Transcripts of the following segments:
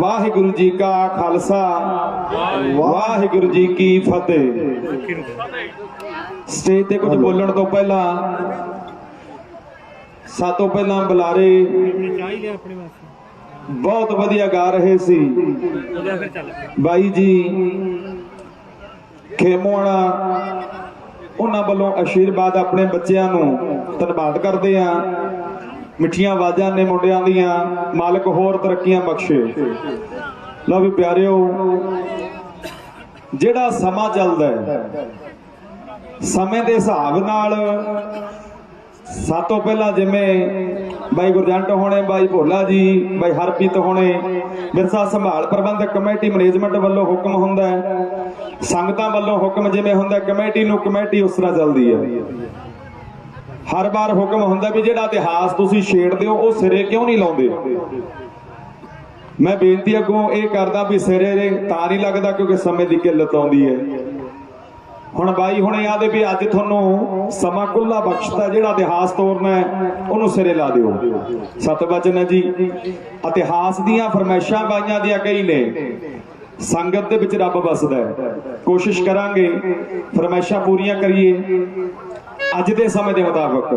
ਵਾਹਿਗੁਰੂ ਜੀ ਕਾ ਖਾਲਸਾ, ਵਾਹਿਗੁਰੂ ਜੀ ਕੀ ਫਤਿਹ। ਸਟੇਜ ਤੇ ਕੁਝ ਬੋਲਣ ਤੋਂ ਪਹਿਲਾਂ ਸਾਤੋਂ ਪਹਿਲਾਂ ਬੁਲਾਰੇ ਬਹੁਤ ਵਧੀਆ ਗਾ ਰਹੇ ਸੀ। ਬਾਈ ਜੀ ਖੇਮੋਣਾ ਉਹਨਾਂ ਵੱਲੋਂ ਆਸ਼ੀਰਵਾਦ ਆਪਣੇ ਬੱਚਿਆਂ ਨੂੰ ਧੰਨਵਾਦ ਕਰਦੇ ਆ ਮਿੱਠੀਆਂ ਆਵਾਜ਼ਾਂ ਨੇ ਮੁੰਡਿਆਂ ਦੀਆਂ, ਮਾਲਕ ਹੋਰ ਤਰੱਕੀਆਂ ਬਖਸ਼ੇ। ਲਓ ਵੀ ਪਿਆਰਿਓ, ਜਿਹੜਾ ਸਮਾਂ ਚੱਲਦਾ ਹੈ, ਸਮੇਂ ਦੇ ਹਿਸਾਬ ਨਾਲ, ਸਭ ਤੋਂ ਪਹਿਲਾਂ ਜਿਵੇਂ ਬਾਈ ਗੁਰਜੰਟ ਹੋਣੇ, ਬਾਈ ਭੋਲਾ ਜੀ, ਬਾਈ ਹਰਪ੍ਰੀਤ ਹੋਣੇ, ਵਿਰਸਾ ਸੰਭਾਲ ਪ੍ਰਬੰਧਕ ਕਮੇਟੀ ਮੈਨੇਜਮੈਂਟ ਵੱਲੋਂ ਹੁਕਮ ਹੁੰਦਾ ਹੈ, ਸੰਗਤਾਂ ਵੱਲੋਂ ਹੁਕਮ ਜਿਵੇਂ ਹੁੰਦਾ, ਕਮੇਟੀ ਨੂੰ ਕਮੇਟੀ ਉਸ ਤਰ੍ਹਾਂ ਚੱਲਦੀ ਹੈ। ਹਰ ਵਾਰ ਹੁਕਮ ਹੁੰਦਾ ਵੀ ਜਿਹੜਾ ਇਤਿਹਾਸ ਤੁਸੀਂ ਛੇੜਦੇ ਹੋ, ਉਹ ਸਿਰੇ ਕਿਉਂ ਨਹੀਂ ਲਾਉਂਦੇ? ਮੈਂ ਬੇਨਤੀ ਅੱਗੋਂ ਇਹ ਕਰਦਾ ਵੀ ਸਿਰੇ ਤਾਂ ਨਹੀਂ ਲੱਗਦਾ ਕਿਉਂਕਿ ਸਮੇਂ ਦੀ ਕਿੱਲਤ ਆਉਂਦੀ ਹੈ। ਹੁਣ ਬਾਈ ਹੁਣ ਆਦੇ ਵੀ ਅੱਜ ਤੁਹਾਨੂੰ ਸਮਾਂ ਕੁੱਲਾ ਬਖਸ਼ਤਾ, ਜਿਹੜਾ ਇਤਿਹਾਸ ਤੋਰਨਾ ਹੈ, ਉਹਨੂੰ ਸਿਰੇ ਲਾ ਦਿਓ। ਸਤ ਵਚਨ ਹੈ ਜੀ, ਇਤਿਹਾਸ ਦੀਆਂ ਫਰਮਾਇਸ਼ਾਂ ਬਾਈਆਂ ਦੀਆਂ ਕਈ ਨੇ। ਸੰਗਤ ਦੇ ਵਿੱਚ ਰੱਬ ਵਸਦਾ ਹੈ। ਕੋਸ਼ਿਸ਼ ਕਰਾਂਗੇ, ਫਰਮਾਇਸ਼ਾਂ ਪੂਰੀਆਂ ਕਰੀਏ। ਅੱਜ ਦੇ ਸਮੇਂ ਦੇ ਮੁਤਾਬਕ।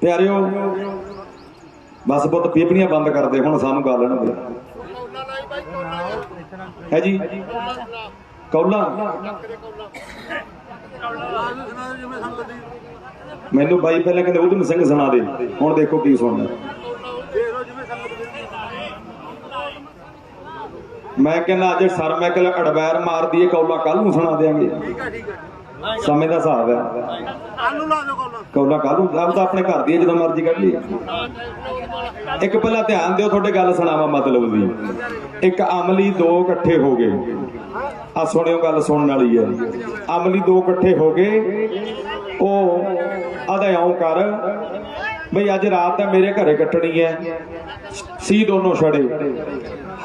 ਪਿਆਰਿਓ, ਬਸ ਪੁੱਤ ਪੀਪਣੀਆਂ ਬੰਦ ਕਰਦੇ ਹੁਣ ਸਾਨੂੰ ਗਾ ਲੈਣ ਦੇ ਹੈ ਜੀ? ਕੌਲਾ। ਮੈਨੂੰ ਬਾਈ ਪਹਿਲਾਂ ਕਹਿੰਦੇ ਉਦਮ ਸਿੰਘ ਸੁਣਾ ਦੇ। ਹੁਣ ਦੇਖੋ ਕੀ ਸੁਣਨਾ ਮੈਂ ਕਹਿੰਦਾ, ਅੱਜ ਸਰਮੈਕਲ ਅਡਵੈਰ ਮਾਰਦੀ ਏ ਕੌਲਾ ਕੱਲ ਨੂੰ ਸੁਣਾ ਦੇਾਂਗੇ ਸਮੇਂ ਦਾ ਹਿਸਾਬ ਹੈ। ਆਲੂ ਲਾ ਦੋ ਕੋਲ। ਕੌਲਾ ਕੱਲ ਆਪ ਤਾਂ ਆਪਣੇ ਘਰ ਦੀ ਹੈ ਜਦੋਂ ਮਰਜ਼ੀ ਕੱਢ ਲਈ। ਇੱਕ ਪਹਿਲਾਂ ਧਿਆਨ ਦਿਓ ਤੁਹਾਡੇ ਗੱਲ ਸੁਣਾਵਾ ਮਤਲਬ ਦੀ। ਇੱਕ ਅਮਲੀ ਦੋ ਇਕੱਠੇ ਹੋ ਗਏ। ਆ ਸੁਣਿਓ ਗੱਲ ਸੁਣਨ ਵਾਲੀ ਹੈ। ਅਮਲੀ ਦੋ ਇਕੱਠੇ ਹੋ ਗਏ। ਉਹ ਆਦਾ ਇਉਂ ਕਰ ਬਈ ਅੱਜ ਰਾਤ ਤਾਂ ਮੇਰੇ ਘਰੇ ਕੱਟਣੀ ਹੈ। ਸੀ ਦੋਨੋਂ ਛੜੇ।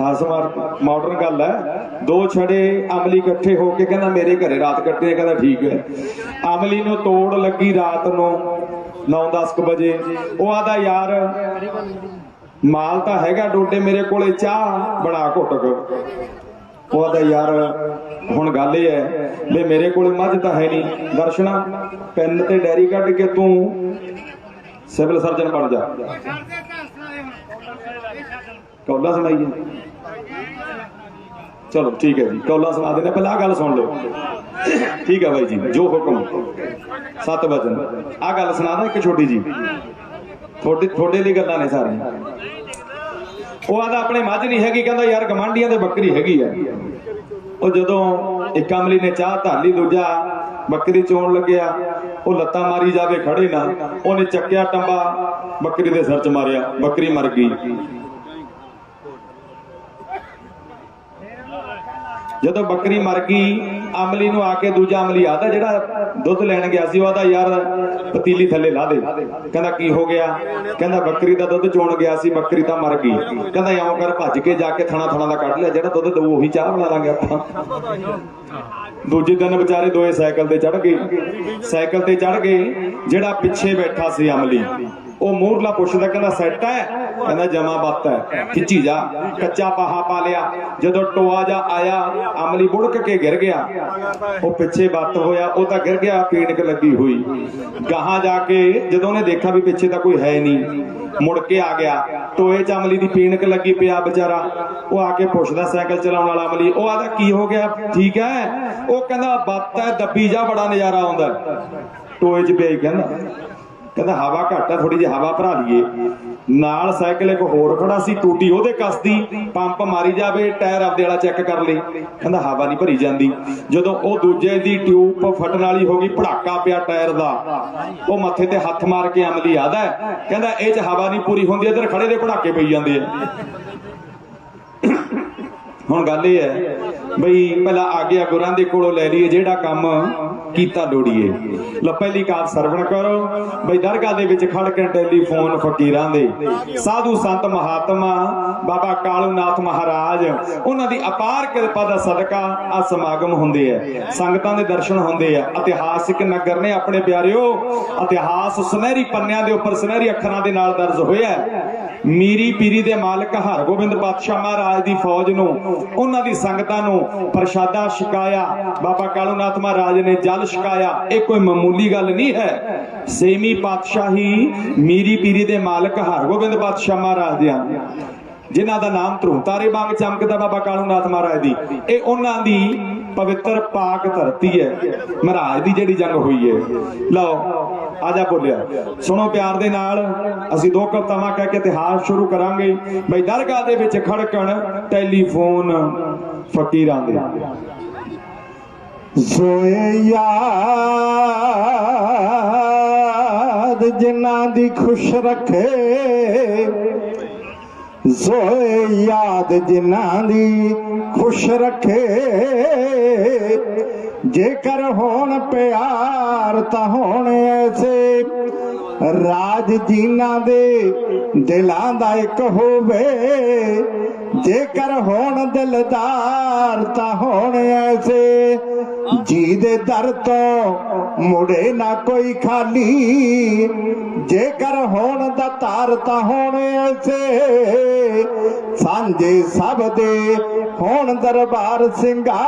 ਹਾਸਮਾਰ ਮਾਡਰਨ ਗੱਲ ਹੈ। ਦੋ ਛੜੇ ਅਮਲੀ ਇਕੱਠੇ ਹੋ ਕੇ ਕਹਿੰਦਾ ਮੇਰੇ ਘਰੇ ਰਾਤ ਕੱਟਣੀ ਕਹਿੰਦਾ ਠੀਕ ਹੈ। ਅਮਲੀ ਨੂੰ ਤੋੜ ਲੱਗੀ ਰਾਤ ਨੂੰ 9-10 ਵਜੇ। ਉਹ ਆਦਾ ਯਾਰ, ਮਾਲ ਤਾਂ ਹੈਗਾ ਡੋਡੇ ਮੇਰੇ ਕੋਲੇ, ਚਾਹ ਬਣਾ ਘੁੱਟਕ ਉਹ ਆਦਾ ਯਾਰ, ਹੁਣ ਗੱਲ ਇਹ ਹੈ ਵੀ ਮੇਰੇ ਕੋਲੇ ਮੱਝ ਤਾਂ ਹੈ ਨਹੀਂ। ਦਰਸ਼ਨਾ, ਪੈਨ ਤੇ ਡੈਰੀ ਕੱਢ ਕੇ ਤੂੰ ਸਿਵਲ ਸਰਜਨ ਬਣ ਜਾ। ਕੌਲਾ ਸੁਣਾਈਏ? ਚਲੋ ਠੀਕ ਹੈ ਜੀ, ਕੌਲਾ ਸੁਣਾ ਦੇਣਾ ਪਹਿਲਾਂ ਆਹ ਗੱਲ ਸੁਣ ਲਓ। ਠੀਕ ਹੈ ਬਾਈ ਜੀ, ਜੋ ਹੁਕਮ, ਸਤ ਵਚਨ। ਆ ਗੱਲ ਸੁਣਾਦਾ ਇੱਕ ਛੋਟੀ ਜੀ। ਤੁਹਾਡੇ ਤੁਹਾਡੇ ਲਈ ਗੱਲਾਂ ਨੇ ਸਾਰੀਆਂ। ਉਹ ਆਦਾ ਆਪਣੇ ਮੱਝ ਨਹੀਂ ਹੈਗੀ, ਕਹਿੰਦਾ ਯਾਰ ਗਮਾਂਡੀਆਂ ਦੇ ਬੱਕਰੀ ਹੈਗੀ ਆ। ਉਹ ਜਦੋਂ ਇੱਕ ਅਮਲੀ ਨੇ ਚਾਹ ਧਾਲੀ, ਦੂਜਾ ਬੱਕਰੀ ਚੋਣ ਲੱਗਿਆ, ਉਹ ਲੱਤਾਂ ਮਾਰੀ ਜਾਵੇ ਖੜੇ ਨਾਲ, ਉਹਨੇ ਚੱਕਿਆ ਟੰਬਾ, ਬੱਕਰੀ ਦੇ ਸਿਰ 'ਚ ਮਾਰਿਆ, ਬੱਕਰੀ ਮਰ ਗਈ। ਜਦੋਂ ਬੱਕਰੀ ਮਰ ਗਈ, ਅਮਲੀ ਨੂੰ ਆ ਕੇ ਦੂਜਾ ਅਮਲੀ ਆਦਾ ਜਿਹੜਾ ਦੁੱਧ ਲੈਣ ਗਿਆ ਸੀ ਉਹ ਯਾਰ ਪਤੀਲੀ ਥੱਲੇ ਲਾ ਦੇ। ਕਹਿੰਦਾ, ਕੀ ਹੋ ਗਿਆ? ਕਹਿੰਦਾ, ਬੱਕਰੀ ਦਾ ਦੁੱਧ ਚੋਣ ਗਿਆ ਸੀ, ਬੱਕਰੀ ਤਾਂ ਮਰ ਗਈ। ਕਹਿੰਦਾ, ਇਉਂ ਕਰ, ਭੱਜ ਕੇ ਜਾ ਕੇ ਥਣਾ ਥਣਾ ਦਾ ਕੱਢ ਲਿਆ। ਜਿਹੜਾ ਦੁੱਧ ਦਊ, ਉਹੀ ਚਾਹ ਬਣਾ ਲਾਂਗੇ ਆਪਾਂ। ਦੂਜੇ ਦਿਨ ਵਿਚਾਰੇ ਦੋਏ ਸਾਈਕਲ ਤੇ ਚੜ ਗਏ। ਸਾਈਕਲ ਤੇ ਚੜ ਗਏ, ਜਿਹੜਾ ਪਿੱਛੇ ਬੈਠਾ ਸੀ ਅਮਲੀ। ਉਹ ਮੂਰਲਾ ਪੁੱਛਦਾ ਕਹਿੰਦਾ, ਸੈੱਟ ਹੈ? ਕਹਿੰਦਾ, ਜਮਾ ਬੱਤ ਹੈ। ਖਿੱਚੀ ਜਾ, ਕੱਚਾ ਪਾਹਾ ਪਾ ਲਿਆ। ਜਦੋਂ ਟੋਆ ਜਾ ਆਇਆ, ਅਮਲੀ ਬੁੜਕ ਕੇ ਗਿਰ ਗਿਆ। ਉਹ ਪਿੱਛੇ ਬੱਤ ਹੋਇਆ, ਉਹ ਤਾਂ ਗਿਰ ਗਿਆ ਪੀਣਕ ਲੱਗੀ ਹੋਈ। ਗਾਹਾਂ ਜਾ ਕੇ ਜਦੋਂ ਉਹਨੇ ਦੇਖਿਆ ਵੀ ਪਿੱਛੇ ਤਾਂ ਕੋਈ ਹੈ ਨਹੀਂ, ਮੁੜ ਕੇ ਆ ਗਿਆ। ਟੋਏ ਚ ਅਮਲੀ ਦੀ ਪੀਣਕ ਲੱਗੀ ਪਿਆ ਵਿਚਾਰਾ। ਉਹ ਆ ਕੇ ਪੁੱਛਦਾ, ਸਾਈਕਲ ਚਲਾਉਣ ਵਾਲਾ ਅਮਲੀ? ਉਹ ਆਦਾ, ਕੀ ਹੋ ਗਿਆ? ਠੀਕ ਹੈ? ਉਹ ਕਹਿੰਦਾ, ਬੱਤ ਹੈ, ਦੱਬੀ ਜਾ, ਬੜਾ ਨਜ਼ਾਰਾ ਆਉਂਦਾ ਟੋਏ ਚ ਪਿਆ ਹੀ ਕਹਿੰਦਾ। ਕਹਿੰਦਾ ਹਵਾ ਘੱਟ ਆ ਥੋੜੀ ਜਿਹੀ ਹਵਾ ਭਰਾ ਲਈਏ। ਨਾਲ ਸਾਈਕਲ ਇੱਕ ਹੋਰ ਖੜਾ ਸੀ, ਟੂਟੀ ਉਹਦੇ ਕੱਸਦੀ ਪੰਪ ਮਾਰੀ ਜਾਵੇ, ਟਾਇਰ ਆਪਦੇ ਵਾਲਾ ਚੈੱਕ ਕਰ ਲਈ ਕਹਿੰਦਾ ਹਵਾ ਨਹੀਂ ਭਰੀ ਜਾਂਦੀ। ਜਦੋਂ ਉਹ ਦੂਜੇ ਦੀ ਟਿਊਬ ਫਟਣ ਵਾਲੀ ਹੋ ਗਈ, ਭੜਾਕਾ ਪਿਆ ਟਾਇਰ ਦਾ। ਉਹ ਮੱਥੇ ਤੇ ਹੱਥ ਮਾਰ ਕੇ ਅਮਲੀ ਆਦਾ ਕਹਿੰਦਾ ਇਹ ਚ ਹਵਾ ਨਹੀਂ ਪੂਰੀ ਹੁੰਦੀ, ਇਧਰ ਖੜੇ ਦੇ ਭੜਾਕੇ ਪਈ ਜਾਂਦੇ ਆ। ਹੁਣ ਗੱਲ ਇਹ ਹੈ, ਬਈ ਪਹਿਲਾਂ ਆਗਿਆ ਗੁਰਾਂ ਦੇ ਕੋਲੋਂ ਲੈ ਲਈਏ, ਜਿਹੜਾ ਕੰਮ ਕੀਤਾ ਲੋੜੀਏ ਲ ਪਹਿਲੀ ਕਾਰ ਸਰਵਣ ਕਰੋ। ਬਈ ਦਰਗਾਹ ਦੇ ਵਿੱਚ ਖੜ ਕੇ ਟੈਲੀਫੋਨ ਫਕੀਰਾਂ ਦੇ। ਸਾਧੂ ਸੰਤ ਮਹਾਤਮਾ, ਬਾਬਾ ਕਾਲੂਨਾਥ ਮਹਾਰਾਜ, ਉਹਨਾਂ ਦੀ ਅਪਾਰ ਕਿਰਪਾ ਦਾ ਸਦਕਾ ਆ ਸਮਾਗਮ ਹੁੰਦੇ ਆ। ਸੰਗਤਾਂ ਦੇ ਦਰਸ਼ਨ ਹੁੰਦੇ ਆ। ਇਤਿਹਾਸਿਕ ਨਗਰ ਨੇ ਆਪਣੇ ਪਿਆਰਿਓ, ਇਤਿਹਾਸ ਸੁਨਹਿਰੀ ਪੰਨਿਆਂ ਦੇ ਉੱਪਰ ਸੁਨਹਿਰੀ ਅੱਖਰਾਂ ਦੇ ਨਾਲ ਦਰਜ ਹੋਇਆ। ਮੀਰੀ ਪੀਰੀ ਦੇ ਮਾਲਕ ਹਰਗੋਬਿੰਦ ਪਾਤਸ਼ਾਹ ਮਹਾਰਾਜ ਦੀ ਫੌਜ ਨੂੰ, ਉਹਨਾਂ ਦੀ ਸੰਗਤਾਂ ਨੂੰ ਪ੍ਰਸ਼ਾਦਾ ਛਕਾਇਆ। ਬਾਬਾ ਕਾਲੂਨਾਥ ਮਹਾਰਾਜ ਨੇ ਜਲ ਛਕਾਇਆ। ਇਹ ਕੋਈ ਮਾਮੂਲੀ ਗੱਲ ਨਹੀਂ ਹੈ। ਸੇਮੀ ਪਾਤਸ਼ਾਹੀ ਮੀਰੀ ਪੀਰੀ ਦੇ ਮਾਲਕ ਹਰਗੋਬਿੰਦ ਪਾਤਸ਼ਾਹ ਮਹਾਰਾਜ ਦੇ ਹਨ। ਜਿਨ੍ਹਾਂ ਦਾ ਨਾਮ ਧਰੂ ਤਾਰੇ ਵਾਂਗ ਚਮਕਦਾ ਬਾਬਾ ਕਾਲੂਨਾਥ ਮਹਾਰਾਜ ਦੀ। ਇਹ ਉਹਨਾਂ ਦੀ ਪਵਿੱਤਰ ਪਾਕ ਧਰਤੀ ਹੈ। ਮਹਾਰਾਜ ਦੀ ਜਿਹੜੀ ਜੰਗ ਹੋਈ ਹੈ। ਲਓ ਆਜਾ ਬੋਲਿਆ। ਸੁਣੋ ਪਿਆਰ ਦੇ ਨਾਲ, ਅਸੀਂ ਦੋ ਕਵਤਾਵਾਂ ਕਹਿ ਕੇ ਇਤਿਹਾਸ ਸ਼ੁਰੂ ਕਰਾਂਗੇ। ਬਈ ਦਰਗਾਹ ਦੇ ਵਿੱਚ ਖੜਕਣ, ਟੈਲੀਫੋਨ ਫਕੀਰਾਂ ਦੇ। ਸੋਏ ਯਾਦ ਜਿਨ੍ਹਾਂ ਦੀ ਖੁਸ਼ ਰੱਖੇ ਸੋਏ ਯਾਦ ਜਿਨ੍ਹਾਂ ਦੀ ਖੁਸ਼ ਰੱਖੇ। ਜੇਕਰ ਹੋਣ ਪਿਆਰ ਤਾਂ ਹੋਣ ਐਸੇ। ਰਾਜ ਜੀਨਾ ਦੇ ਦਿਲਾਂ ਦਾ ਇੱਕ ਹੋਵੇ। ਜੇਕਰ ਹੋਣ ਦਿਲਦਾਰ ਤਾਂ ਹੋਣ ਐਸੇ। ਜੀ ਦੇ ਦਰ ਤੋਂ ਮੁੜੇ ਨਾ ਕੋਈ ਖਾਲੀ। ਜੇਕਰ ਹੋਣ ਦਾ ਤਾਰ ਤਾਂ ਹੋਣ ਐਸੇ। ਸਾਂਝੇ ਸਭ ਦੇ ਹੋਣ ਦਰਬਾਰ ਸਿੰਘਾ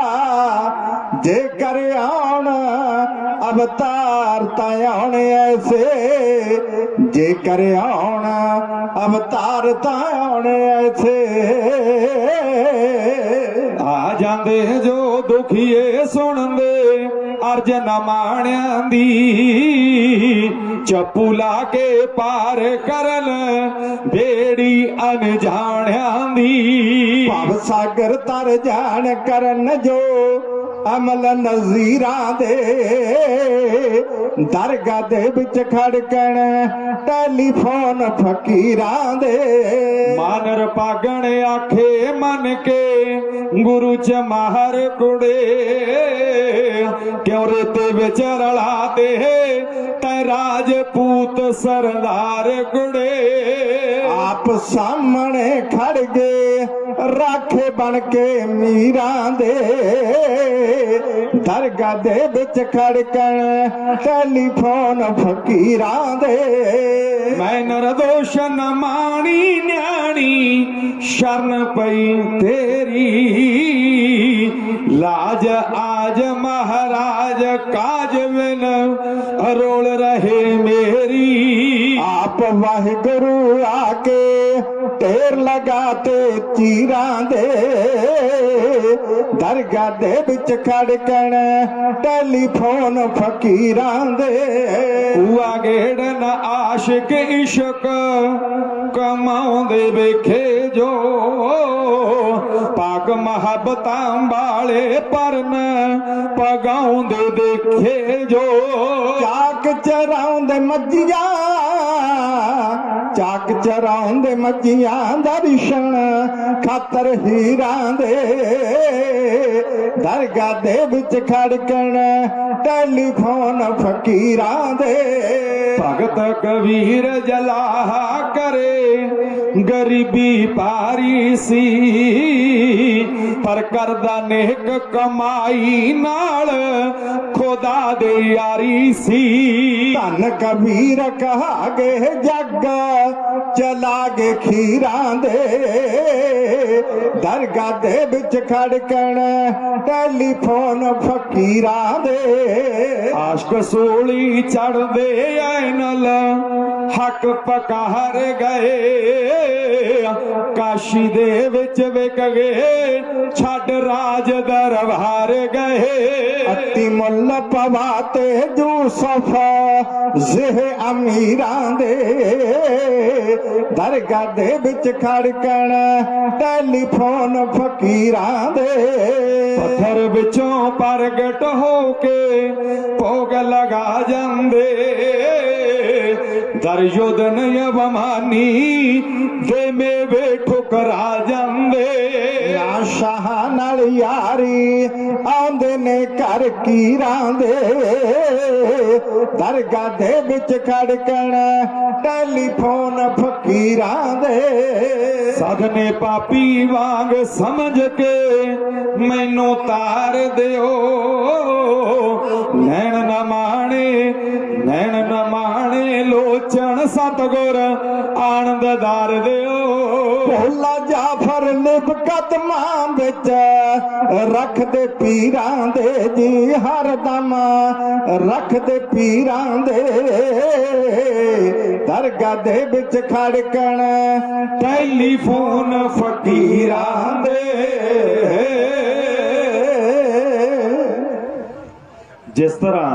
ਜੇਕਰ ਆਉਣ ਅਵਤਾਰ ਤਾਂ ਆਉਣ ਐਸੇ। ਜੇਕਰ ਆਉਣ, ਅਵਤਾਰ ਤਾਂ ਆਉਣ ਐਸੇ ਆ ਜਾਂਦੇ ਜੋ ਦੁਖੀਏ ਸੁਣਦੇ ਅਰਜ ਮਾਣਿਆਂ ਦੀ ਚੱਪੂ ਲਾ ਕੇ ਪਾਰ ਕਰਨ, ਬੇੜੀ ਅਣਜਾਣਿਆਂ ਦੀ। ਭਵ ਸਾਗਰ ਤਰ ਜਾਣ ਕਰਨ ਜੋ ਅਮਲ ਨਜ਼ੀਰਾਂ ਦੇ ਦਰਗਾਹ ਦੇ ਵਿੱਚ ਖੜਕਣ ਟੈਲੀਫੋਨ ਫਕੀਰਾਂ ਦੇ ਮਾਨਰ ਪਾਗਣ ਆਖੇ ਮਨ ਕੇ, ਗੁਰੂ ਚ ਮਾਹਰ ਕੁੜੇ, ਕਿਉਂ ਰੇਤੇ ਵਿੱਚ ਰਲਾ ਦੇ ਤੈ ਰਾਜਪੂਤ ਸਰਦਾਰ ਕੁੜੇ। ਆਪ ਸਾਹਮਣੇ ਖੜ ਗਏ ਰਾਖੇ ਬਣ ਕੇ ਮੀਰਾਂ ਦੇ ਦਰਗਾ ਦੇ ਵਿੱਚ ਖੜਕਣ ਟੈਲੀਫੋਨ ਫਕੀਰਾਂ ਦੇ। ਮੈਂ ਨਰਦੋਸ਼ ਮਾਣੀ ਨਿਆਣੀ, ਸ਼ਰਨ ਪਈ ਤੇਰੀ। ਲਾਜ ਆਜ ਮਹਾਰਾਜ, ਕਾਜ ਵਿਨ ਰੋਲ ਰਹੇ ਮੇਰੀ। ਆਪ ਵਾਹਿਗੁਰੂ ਆ ਕੇ ਢੇਰ ਲਗਾਤੇ ਚੀਰਾਂ ਦੇ। ਦਰਗਾਹ ਦੇ ਵਿੱਚ ਖੜਕਣ ਟੈਲੀਫੋਨ ਫਕੀਰਾਂ ਦੇ। ਕੂਆ ਗੇੜਨ ਆਸ਼ਿਕ ਇਸ਼ਕ, ਕਮਾਉਂਦੇ ਵੇਖੇ ਜੋ। ਪਾਕ ਮਹੱਬਤਾਂ ਵਾਲੇ ਪਰਨ ਪਗਾਉਂਦੇ ਦੇਖੇ ਜੋ। ਚਾਕ ਚਰਾਉਂਦੇ ਮੱਜੀਆਂ ਚਾਕ ਚਰਾਉਂਦੇ ਮੱਜੀਆਂ ਦਰਸ਼ਨ ਖਾਤਰ ਹੀਰਾਂ ਦੇ ਦਰਗਾ ਦੇ ਵਿੱਚ ਖੜਕਣ, ਟੈਲੀਫੋਨ ਫਕੀਰਾਂ ਦੇ। ਭਗਤ ਕਬੀਰ ਜਲਾਹਾ ਕਰੇ ਗਰੀਬੀ ਪਾਰੀ ਸੀ, ਪਰ ਕਰਦਾ ਨੇਕ ਕਮਾਈ ਨਾਲ ਖੁਦਾ ਦੇ ਯਾਰੀ ਸੀ। ਧੰਨ ਕਬੀਰ ਕਹਾਗੇ ਜੱਗ, ਚਲਾਗੇ ਖੀਰਾਂ ਦੇ। ਦਰਗਾਹ ਦੇ ਵਿੱਚ ਖੜਕਣ, ਟੈਲੀਫੋਨ ਫਕੀਰਾਂ ਦੇ। ਆਸ਼ਕ ਸੋਲੀ ਚੜਦੇ ਐਨਲ ਹੱਕ ਪਕਾ ਹਰ ਗਏ। ਕਾਸ਼ੀ ਦੇ ਵਿੱਚ ਵਿਕ ਗਏ, ਛੱਡ ਰਾਜ ਦਰਬਾਰ ਗਏ। ਅਤੀ ਮੁੱਲ ਪਵਾਤੇ ਯੂਸਫ, ਜ਼ਿਹ ਅਮੀਰਾਂ ਦੇ ਦਰਗਾਹ ਦੇ ਵਿੱਚ ਖੜਕਣ, ਟੈਲੀਫੋਨ ਫਕੀਰਾਂ ਦੇ। ਪੱਥਰ ਵਿੱਚੋਂ ਪ੍ਰਗਟ ਹੋ ਕੇ ਭੋਗ ਲਗਾ ਜਾਂਦੇ। ਦਰ ਯੋਧਨ ਅਬਮਾਨੀ ਦੇ ਮੇਵੇ ਠੁਕਰਾ ਜਾਂਦੇ ਨਾ ਸ਼ਾਹਾਂ ਨਾਲ ਯਾਰੀ ਆਉਂਦੇ ਨੇ ਘਰ ਕੀਰਾਂ ਦੇ। ਦਰਗਾਹ ਦੇ ਵਿੱਚ ਖੜਕਣ ਟੈਲੀਫੋਨ ਫਕੀਰਾਂ ਦੇ। ਸਾਧਨੇ ਪਾਪੀ ਵਾਂਗ ਸਮਝ ਕੇ ਮੈਨੂੰ ਤਾਰ ਦਿਓ। ਨੈਣ ਨਾ ਮਾਣੇ ਲੋਚਣ ਸਤਗੁਰ ਆਨੰਦਦਾਰ ਦਿਓ। ਭੋਲਾ ਜਾਫਰ ਲਿਬ ਕਦਮਾਂ ਵਿੱਚ ਰੱਖਦੇ ਪੀਰਾਂ ਦੇ ਜੀ ਹਰਦਮ ਰੱਖਦੇ ਪੀਰਾਂ ਦੇ ਦਰਗਾਹ ਦੇ ਵਿੱਚ ਖੜਕਣ। ਟੈਲੀਫੋਨ ਫਕੀਰਾਂ ਦੇ। ਜਿਸ ਤਰ੍ਹਾਂ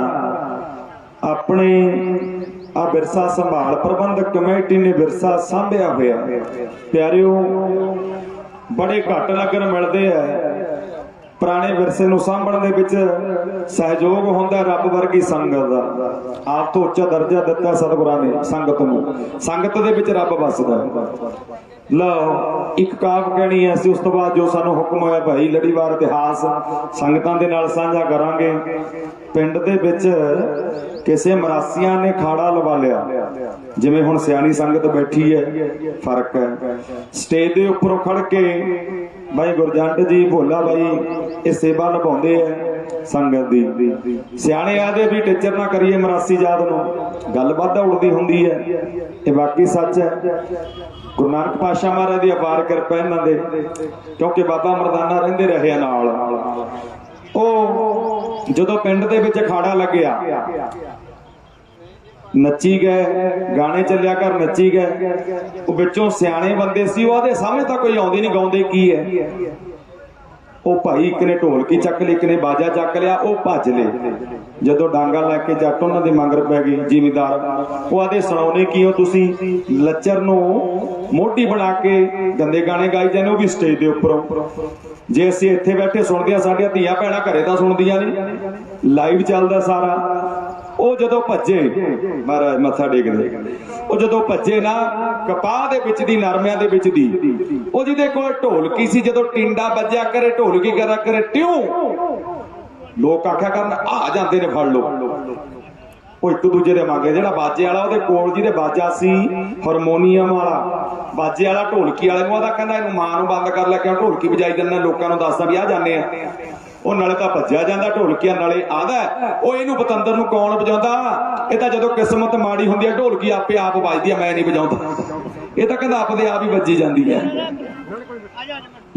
ਆਪਣੇ ਆ ਵਿਰਸਾ ਸੰਭਾਲ ਪ੍ਰਬੰਧਕ ਕਮੇਟੀ ਨੇ ਵਿਰਸਾ ਸਾਂਭਿਆ ਹੋਇਆ। ਪਿਆਰਿਓ, ਬੜੇ ਘੱਟ ਲੱਗਣ ਮਿਲਦੇ ਆ। ਪੁਰਾਣੇ ਵਿਰਸੇ ਨੂੰ ਸਾਂਭਣ ਦੇ ਵਿੱਚ ਸਹਿਯੋਗ ਹੁੰਦਾ ਰੱਬ ਵਰਗੀ ਸੰਗਤ ਦਾ। ਆਪ ਤੋਂ ਉੱਚਾ ਦਰਜਾ ਦਿੱਤਾ ਸਤਿਗੁਰਾਂ ਨੇ ਸੰਗਤ ਨੂੰ। ਸੰਗਤ ਦੇ ਵਿੱਚ ਰੱਬ ਵੱਸਦਾ ਲਓ, ਇੱਕ ਕਾਫ ਕਹਿਣੀ ਐ ਅਸੀਂ ਉਸ ਤੋਂ ਬਾਅਦ ਜੋ ਸਾਨੂੰ ਹੁਕਮ ਹੋਇਆ ਭਾਈ, ਲੜੀਵਾਰ ਇਤਿਹਾਸ, ਸੰਗਤਾਂ ਦੇ ਨਾਲ ਸਾਂਝਾ ਕਰਾਂਗੇ। ਪਿੰਡ ਦੇ ਵਿੱਚ ਕਿਸੇ ਮਰਾਸੀਆਂ ਨੇ ਖਾੜਾ ਲਵਾ ਲਿਆ। ਜਿਵੇਂ ਹੁਣ ਸਿਆਣੀ ਸੰਗਤ ਬੈਠੀ ਹੈ, ਫ਼ਰਕ ਹੈ। ਸਟੇਜ ਦੇ ਉੱਪਰ ਖੜ ਕੇ ਬਾਈ ਗੁਰਜੰਟ ਜੀ ਭੋਲਾ ਬਾਈ, ਇਹ ਸੇਵਾ ਨਿਭਾਉਂਦੇ ਐ ਸੰਗਤ ਦੀ। ਸਿਆਣੇ ਆਦੇ ਵੀ ਟੀਚਰ ਨਾ ਕਰੀਏ ਮਰਾਸੀ ਯਾਦ ਨੂੰ, ਗੱਲਬਾਤ ਵਾਧਾ ਉੜਦੀ ਹੁੰਦੀ ਹੈ, ਇਹ ਬਾਕੀ ਸੱਚ ਹੈ। ਗੁਰੂ ਨਾਨਕ ਪਾਤਸ਼ਾਹ ਮਹਾਰਾਜ ਦੀ ਅਪਾਰ ਕਿਰਪਾ ਇਹਨਾਂ ਦੇ, ਕਿਉਂਕਿ ਬਾਬਾ ਮਰਦਾਨਾ ਰਹਿੰਦੇ ਰਹੇ ਆ ਨਾਲ। ਉਹ ਜਦੋਂ ਪਿੰਡ ਦੇ ਵਿੱਚ ਅਖਾੜਾ ਲੱਗਿਆ, ਨੱਚੀ ਗਏ, ਗਾਣੇ ਚੱਲਿਆ ਕਰ ਨੱਚੀ ਗਏ। ਉਹ ਵਿੱਚੋਂ ਸਿਆਣੇ ਬੰਦੇ ਸੀ ਉਹਦੇ ਸਾਹਮਣੇ ਤਾਂ ਕੋਈ ਆਉਂਦੇ ਨਹੀਂ ਗਾਉਂਦੇ ਕੀ ਹੈ? ਉਹ ਭਾਈ ਇੱਕ ਨੇ ਢੋਲਕੀ ਚੱਕ ਲਈ, ਇੱਕ ਨੇ ਬਾਜਾ ਚੱਕ ਲਿਆ, ਉਹ ਭੱਜ ਲਏ। ਜਦੋਂ ਡਾਂਗਾ ਲੈ ਕੇ ਜੱਟ ਉਹਨਾਂ ਦੇ ਮੰਗਰ ਪੈ ਗਈ ਜ਼ਿਮੀਦਾਰ। ਉਹ ਆਦੇ ਸੁਣਾਉਣੇ ਕੀ ਹੋ ਤੁਸੀਂ? ਲੱਚਰ ਨੂੰ ਮੋਢੀ ਬਣਾ ਕੇ ਗੰਦੇ ਗਾਣੇ ਗਾਈ ਜਾਂਦੇ ਉਹ ਵੀ ਸਟੇਜ ਦੇ ਉੱਪਰੋਂ। ਜੇ ਅਸੀਂ ਇੱਥੇ ਬੈਠੇ ਸੁਣਦੇ ਆ ਸਾਡੀਆਂ ਧੀਆਂ ਭੈਣਾਂ ਘਰੇ ਤਾਂ ਸੁਣਦੀਆਂ ਨਹੀਂ। ਲਾਈਵ ਚੱਲਦਾ ਸਾਰਾ। ਉਹ ਜਦੋਂ ਭੱਜੇ, ਮਹਾਰਾਜ ਮੱਥਾ ਟੇਕਦੇ। ਉਹ ਜਦੋਂ ਭੱਜੇ ਨਾ, ਕਪਾਹ ਦੇ ਵਿੱਚ ਦੀ, ਨਰਮਿਆਂ ਦੇ ਵਿੱਚ ਦੀ, ਉਹ ਜਿਹਦੇ ਕੋਲ ਢੋਲਕੀ ਸੀ, ਜਦੋਂ ਟਿੰਡਾ ਵੱਜਿਆ, ਕਰੇ ਢੋਲਕੀ ਕਰਾ, ਕਰੇ ਟਿਉ ਲੋਕ ਆਖਿਆ ਕਰਨ, ਆ ਜਾਂਦੇ ਨੇ ਫੜ ਲੋ ਉਹ ਇੱਕ ਦੂਜੇ ਦੇ ਮੰਗੇ, ਜਿਹੜਾ ਬਾਜੇ ਵਾਲਾ, ਉਹਦੇ ਕੋਲ ਜਿਹਦੇ ਬਾਜਾ ਸੀ, ਹਾਰਮੋਨੀਅਮ ਵਾਲਾ, ਬਾਜੇ ਵਾਲਾ ਢੋਲਕੀ ਵਾਲੇ ਨੂੰ ਆਦਾ ਕਹਿੰਦਾ, ਇਹਨੂੰ ਮਾਂ ਨੂੰ ਬੰਦ ਕਰ ਲੈ, ਕਿਉਂ ਢੋਲਕੀ ਵਜਾਈ ਜਾਂਦਾ ਲੋਕਾਂ ਨੂੰ ਦੱਸਦਾ ਵੀ ਆ ਜਾਂਦੇ ਆ। ਉਹ ਨਾਲੇ ਤਾਂ ਭੱਜਿਆ ਜਾਂਦਾ ਢੋਲਕੀਆਂ ਨਾਲੇ ਆਦਾ ਉਹ ਇਹਨੂੰ ਪਤੰਦਰ ਨੂੰ ਕੌਣ ਵਜਾਉਂਦਾ? ਇਹ ਤਾਂ ਜਦੋਂ ਕਿਸਮਤ ਮਾੜੀ ਹੁੰਦੀ ਹੈ, ਢੋਲਕੀ ਆਪੇ ਆਪ ਵੱਜਦੀ ਆ ਮੈਂ ਨਹੀਂ ਵਜਾਉਂਦਾ। ਇਹ ਤਾਂ ਕਹਿੰਦਾ ਆਪਦੇ ਆਪ ਹੀ ਵੱਜੀ ਜਾਂਦੀ ਹੈ।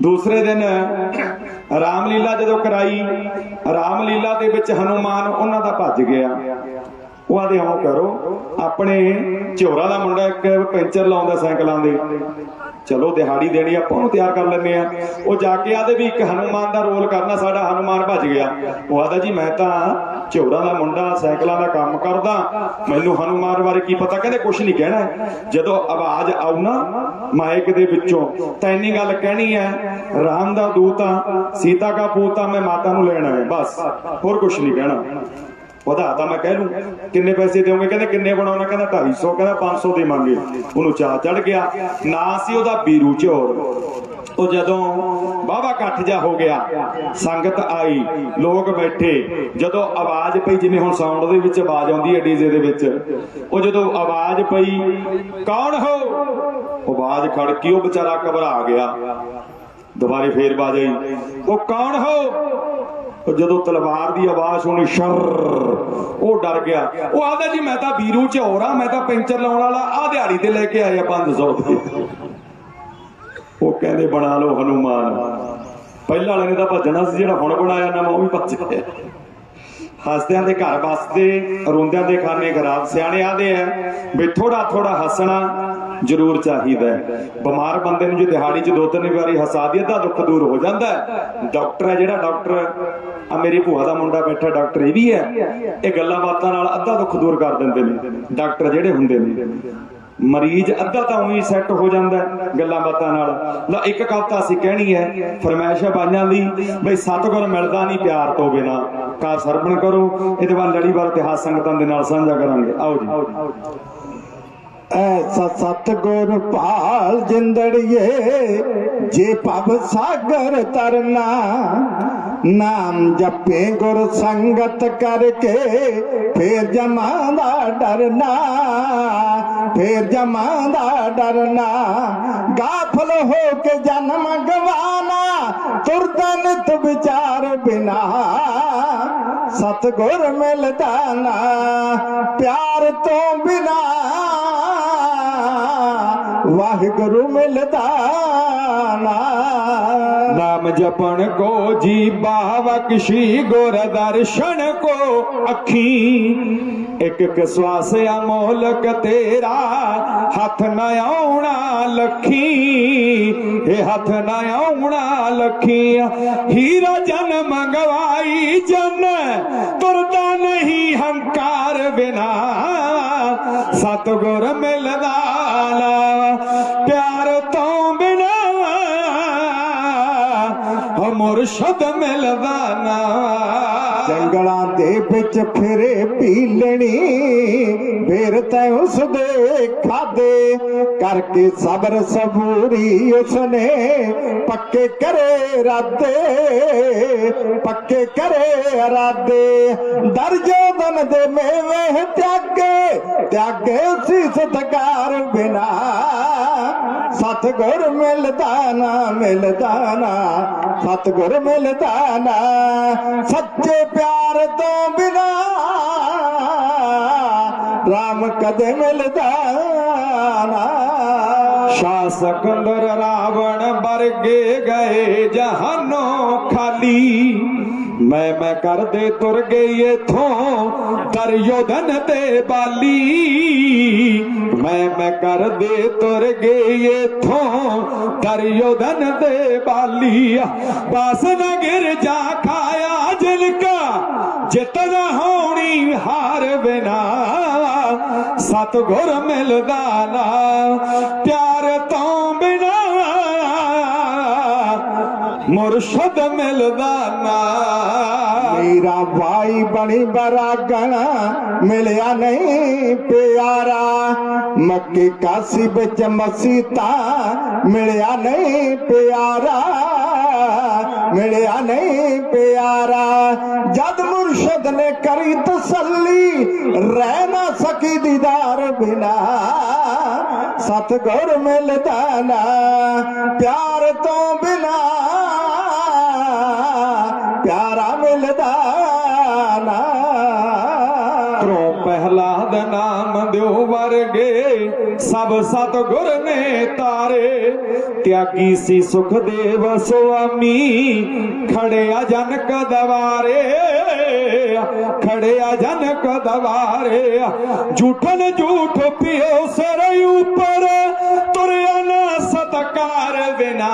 ਦੂਸਰੇ ਦਿਨ ਰਾਮਲੀਲਾ ਜਦੋਂ ਕਰਾਈ, ਰਾਮਲੀਲਾ ਦੇ ਵਿੱਚ ਹਨੂਮਾਨ ਉਹਨਾਂ ਦਾ ਭੱਜ ਗਿਆ। ਉਹ ਆਦੇ ਆਓ ਕਰੋ। ਆਪਣੇ ਝੋਰਾ ਦਾ ਮੁੰਡਾ ਇੱਕ ਪੈਂਚਰ ਲਾਉਂਦਾ ਸਾਈਕਲਾਂ ਦੇ। ਚਲੋ ਦਿਹਾੜੀ ਦੇਣੀ ਆਪਾਂ ਉਹਨੂੰ ਤਿਆਰ ਕਰ ਲੈਂਦੇ ਆ। ਉਹ ਜਾ ਕੇ ਆਦੇ ਵੀ ਇੱਕ ਹਨੂਮਾਨ ਦਾ ਰੋਲ ਕਰਨਾ, ਸਾਡਾ ਹਨੂਮਾਨ ਭੱਜ ਗਿਆ। ਉਹ ਆਦਾ ਜੀ, ਮੈਂ ਤਾਂ ਝੋਰਾ ਦਾ ਮੁੰਡਾ, ਸਾਈਕਲਾਂ ਦਾ ਕੰਮ ਕਰਦਾ। ਮੈਨੂੰ ਹਨੂਮਾਨ ਬਾਰੇ ਕੀ ਪਤਾ? ਕਹਿੰਦੇ ਕੁਝ ਨਹੀਂ ਕਹਿਣਾ ਜਦੋਂ ਆਵਾਜ਼ ਆਉ ਨਾ ਮਾਈਕ ਦੇ ਵਿੱਚੋਂ, ਤਾਂ ਇੰਨੀ ਗੱਲ ਕਹਿਣੀ ਹੈ, ਰਾਮ ਦਾ ਦੂਤ ਆ, ਸੀਤਾ ਦਾ ਪੂਤ ਆ, ਮੈਂ ਮਾਤਾ ਨੂੰ ਲੈਣਾ ਆਇਆ, ਬਸ। ਹੋਰ ਕੁਝ ਨਹੀਂ ਕਹਿਣਾ। ਵਧਾ ਮੈਂ ਕਹਿ ਲੂੰ ਕਿੰਨੇ ਪੈਸੇ ਦੇਵੋਗੇ ਕਹਿੰਦੇ ਕਿੰਨੇ ਬਣਾਉਣਾ? ਕਹਿੰਦਾ 250 ਕਹਿੰਦਾ 500 ਦੇਵਾਂਗੇ। ਉਹਨੂੰ ਚਾਹ ਚੜ ਗਿਆ। ਨਾ ਸੀ ਉਹਦਾ ਬੀਰੂ ਝੋਰ ਉਹ ਜਦੋਂ ਬਾਬਾ ਇਕੱਠ ਜਾ ਹੋ ਗਿਆ, ਸੰਗਤ ਆਈ, ਲੋਕ ਬੈਠੇ। ਜਦੋਂ ਆਵਾਜ਼ ਪਈ, ਜਿਵੇਂ ਹੁਣ ਸਾਊਂਡ ਦੇ ਵਿੱਚ ਆਵਾਜ਼ ਆਉਂਦੀ ਹੈ ਡੀਜੇ ਦੇ ਵਿੱਚ, ਉਹ ਜਦੋਂ ਆਵਾਜ਼ ਪਈ, ਕੌਣ ਹੋ? ਆਵਾਜ਼ ਖੜਕੀ ਉਹ ਵਿਚਾਰਾ ਘਬਰਾ ਗਿਆ। ਦੁਬਾਰੇ ਫੇਰ ਬਾਜ ਆਈ, ਉਹ ਕੌਣ ਹੋ? ਜਦੋਂ ਤਲਵਾਰ ਦੀ ਆਵਾਜ਼ ਸੁਣੀ ਸ਼ਰ ਉਹ ਡਰ ਗਿਆ। ਉਹ ਆਦਾ ਜੀ, ਮੈਂ ਤਾਂ ਵੀਰੂ ਝੌਰ ਆ, ਮੈਂ ਤਾਂ ਪੈਂਚਰ ਲਾਉਣ ਵਾਲਾ ਆ ਦਿਹਾੜੀ ਤੇ ਲੈ ਕੇ ਆਏ 500 ਦੇ ਉਹ ਕਹਿੰਦੇ, ਬਣਾ ਲਓ ਹਨੂਮਾਨ। ਪਹਿਲਾਂ ਵਾਲੇ ਨੇ ਤਾਂ ਭੱਜਣਾ ਸੀ, ਜਿਹੜਾ ਹੁਣ ਬਣਾਇਆ ਨਾ ਉਹ ਵੀ ਭੱਜ ਹੱਸਦਿਆਂ ਦੇ ਘਰ ਵਸਦੇ, ਰੋਂਦਿਆਂ ਦੇ ਖਾਨੇ ਖਰਾਬ ਸਿਆਣੇ ਆਦੇ ਆ ਵੀ ਥੋੜਾ ਥੋੜਾ ਹੱਸਣਾ ਜ਼ਰੂਰ ਚਾਹੀਦਾ ਹੈ ਬਿਮਾਰ ਬੰਦੇ ਨੂੰ ਜੇ ਦਿਹਾੜੀ 'ਚ ਦੋ ਤਿੰਨ ਵਾਰੀ ਹਸਾ ਦਈਏ, ਤਾਂ ਦੁੱਖ ਦੂਰ ਹੋ ਜਾਂਦਾ ਹੈ ਡਾਕਟਰ ਹੈ ਜਿਹੜਾ ਡਾਕਟਰ ਆ ਮੇਰੀ ਭੂਆ ਦਾ ਮੁੰਡਾ ਬੈਠਾ, ਡਾਕਟਰ ਇਹ ਵੀ ਹੈ। ਇਹ ਗੱਲਾਂ ਬਾਤਾਂ ਨਾਲ ਅੱਧਾ ਦੁੱਖ ਦੂਰ ਕਰ ਦਿੰਦੇ ਨੇ। ਡਾਕਟਰ ਜਿਹੜੇ ਹੁੰਦੇ ਨੇ। ਮਰੀਜ਼ ਅੱਧਾ ਤਾਂ ਉਹੀ ਸੈੱਟ ਹੋ ਜਾਂਦਾ ਗੱਲਾਂ ਬਾਤਾਂ ਨਾਲ। ਲਾ, ਇੱਕ ਕਵਤਾ ਅਸੀਂ ਕਹਿਣੀ ਹੈ, ਫਰਮਾਇਸ਼ ਹੈ ਬਾਈਆਂ ਦੀ, ਬਈ ਸਤਗੁਰ ਮਿਲਦਾ ਨਹੀਂ ਪਿਆਰ ਤੋਂ ਬਿਨਾ। ਕਾ ਸਰਵਣ ਕਰੋ, ਇਹਦੇ ਬਾਅਦ ਲੜੀਵਾਰ ਇਤਿਹਾਸ ਸੰਗਤਾਂ ਦੇ ਨਾਲ ਸਾਂਝਾ ਕਰਾਂਗੇ। ਆਓ ਜੀ। ਐਸਾ ਸਤਗੁਰ ਭਾਲ ਜਿੰਦੜੀਏ, ਜੇ ਭਵ ਸਾਗਰ ਤਰਨਾ, ਨਾਮ ਜਪੇ ਗੁਰ ਸੰਗਤ ਕਰਕੇ, ਫੇਰ ਜਮਾਂ ਦਾ ਡਰਨਾ, ਫੇਰ ਜਮਾਂ ਦਾ ਡਰਨਾ। ਗਾਫਲ ਹੋ ਕੇ ਜਨਮ ਗਵਾਨਾ, ਤੁਰਦਾ ਨਿਤ ਵਿਚਾਰ ਬਿਨਾ। ਸਤਗੁਰ ਮਿਲਦਾ ਨਾ, ਪਿਆਰ ਤੋਂ ਬਿਨਾ। ਵਾਹਿਗੁਰੂ ਮਿਲਦਾ ਨਾ ਨਾਮ ਜਪਣ ਕੋ ਜੀ ਬਾਵਕਸ਼ੀ ਗੁਰ ਦਰਸ਼ਨ ਕੋ ਅੱਖੀ। ਇੱਕ ਇੱਕ ਸਵਾਸ ਅਮੋਲਕ ਤੇਰਾ ਹੱਥ ਨਾ ਆਉਣਾ ਲੱਖੀ। ਇਹ ਹੱਥ ਨ ਆਉਣਾ ਲੱਖੀ ਹੀਰਾ ਜਨ ਮੰਗਵਾਈ ਜਨ, ਤੁਰਦਾ ਨਹੀਂ ਹੰਕਾਰ ਬਿਨਾ। ਸਤਗੁਰ शुभ मिलवान। जंगला ਵਿੱਚ ਫਿਰੇ ਪੀਲਣੀ ਫੇਰ ਤੈ ਉਸ ਦੇ ਖਾਦੇ ਕਰਕੇ ਸਬਰ ਸਬੂਰੀ ਉਸਨੇ ਪੱਕੇ ਕਰੇ ਰਾਦੇ ਪੱਕੇ ਕਰੇ ਇਰਾਦੇ। ਦਰਜੋ ਦਨ ਦੇ ਮੇਵੇ ਤਿਆਗੇ ਤਿਆਗੇ ਸੀ ਸਤਕਾਰ ਬਿਨਾ। ਸਤਗੁਰ ਮਿਲਦਾ ਨਾ ਮਿਲਦਾ ਨਾ, ਸਤਗੁਰ ਮਿਲਦਾ ਨਾ। ਸੱਚੇ ਪਿਆਰ ਤੋਂ ਬਿਨਾ ਰਾਮ ਕਦੇ ਮਿਲਦਾ ਨਾ ਸ਼ਾਹ ਸਕੰਦਰ ਰਾਵਣ ਵਰਗੇ ਗਏ ਜਹਾਨੋਂ ਖਾਲੀ। ਮੈਂ ਮੈਂ ਕਰਦੇ ਤੁਰ ਗਈ ਇਥੋਂ ਦਰਯੋਧਨ ਤੇ ਬਾਲੀ। ਮੈਂ ਮੈਂ ਕਰਦੇ ਤੁਰ ਗਈ ਇਥੋਂ ਦਰਯੋਧਨ ਤੇ ਬਾਲੀ। ਬਾਸ ਨਾ ਗਿਰ ਜਾ ਖਾਇਆ ਜਿਨਕਾ ਜਿੱਤ ਨਾ ਹੋਣੀ ਹਾਰ ਬਿਨਾ। ਸਤਗੁਰ ਮਿਲਦਾ ਨਾ ਪਿਆਰ ਤੋਂ ਮੁਰਸ਼ਦ ਮਿਲਦਾ ਨਾ। ਮੇਰਾ ਭਾਈ ਬਣੀ ਬਰਾਗਣ ਮਿਲਿਆ ਨਹੀਂ ਪਿਆਰਾ। ਮੱਕੇ ਕਾਸੀ ਵਿੱਚ ਮਸੀਤਾ, ਮਿਲਿਆ ਨਹੀਂ ਪਿਆਰਾ। ਮਿਲਿਆ ਨਹੀਂ ਪਿਆਰਾ। ਜਦ ਮੁਰਸ਼ਦ ਨੇ ਕਰੀ ਤਸੱਲੀ, ਰਹਿ ਨਾ ਸਕੀ ਦੀਦਾਰ ਬਿਨਾ। ਸਤਗੁਰ ਮਿਲਦਾ ਨਾ, ਪਿਆਰ ਤੋਂ ਬਿਨਾ। ਸਭ ਸਤਗੁਰ ਨੇ ਤਾਰੇ, ਤਿਆਗੀ ਸੀ ਸੁਖਦੇਵ ਸੁਆਮੀ, ਖੜਿਆ ਜਨਕ ਦਵਾਰੇ, ਖੜਿਆ ਜਨਕ ਦਵਾਰੇ। ਝੂਠਨ ਝੂਠ ਪਿਓ ਸਿਰ ਉਪਰ, ਤੁਰਿਆ ਨਾ ਸਤਕਾਰ ਬਿਨਾ।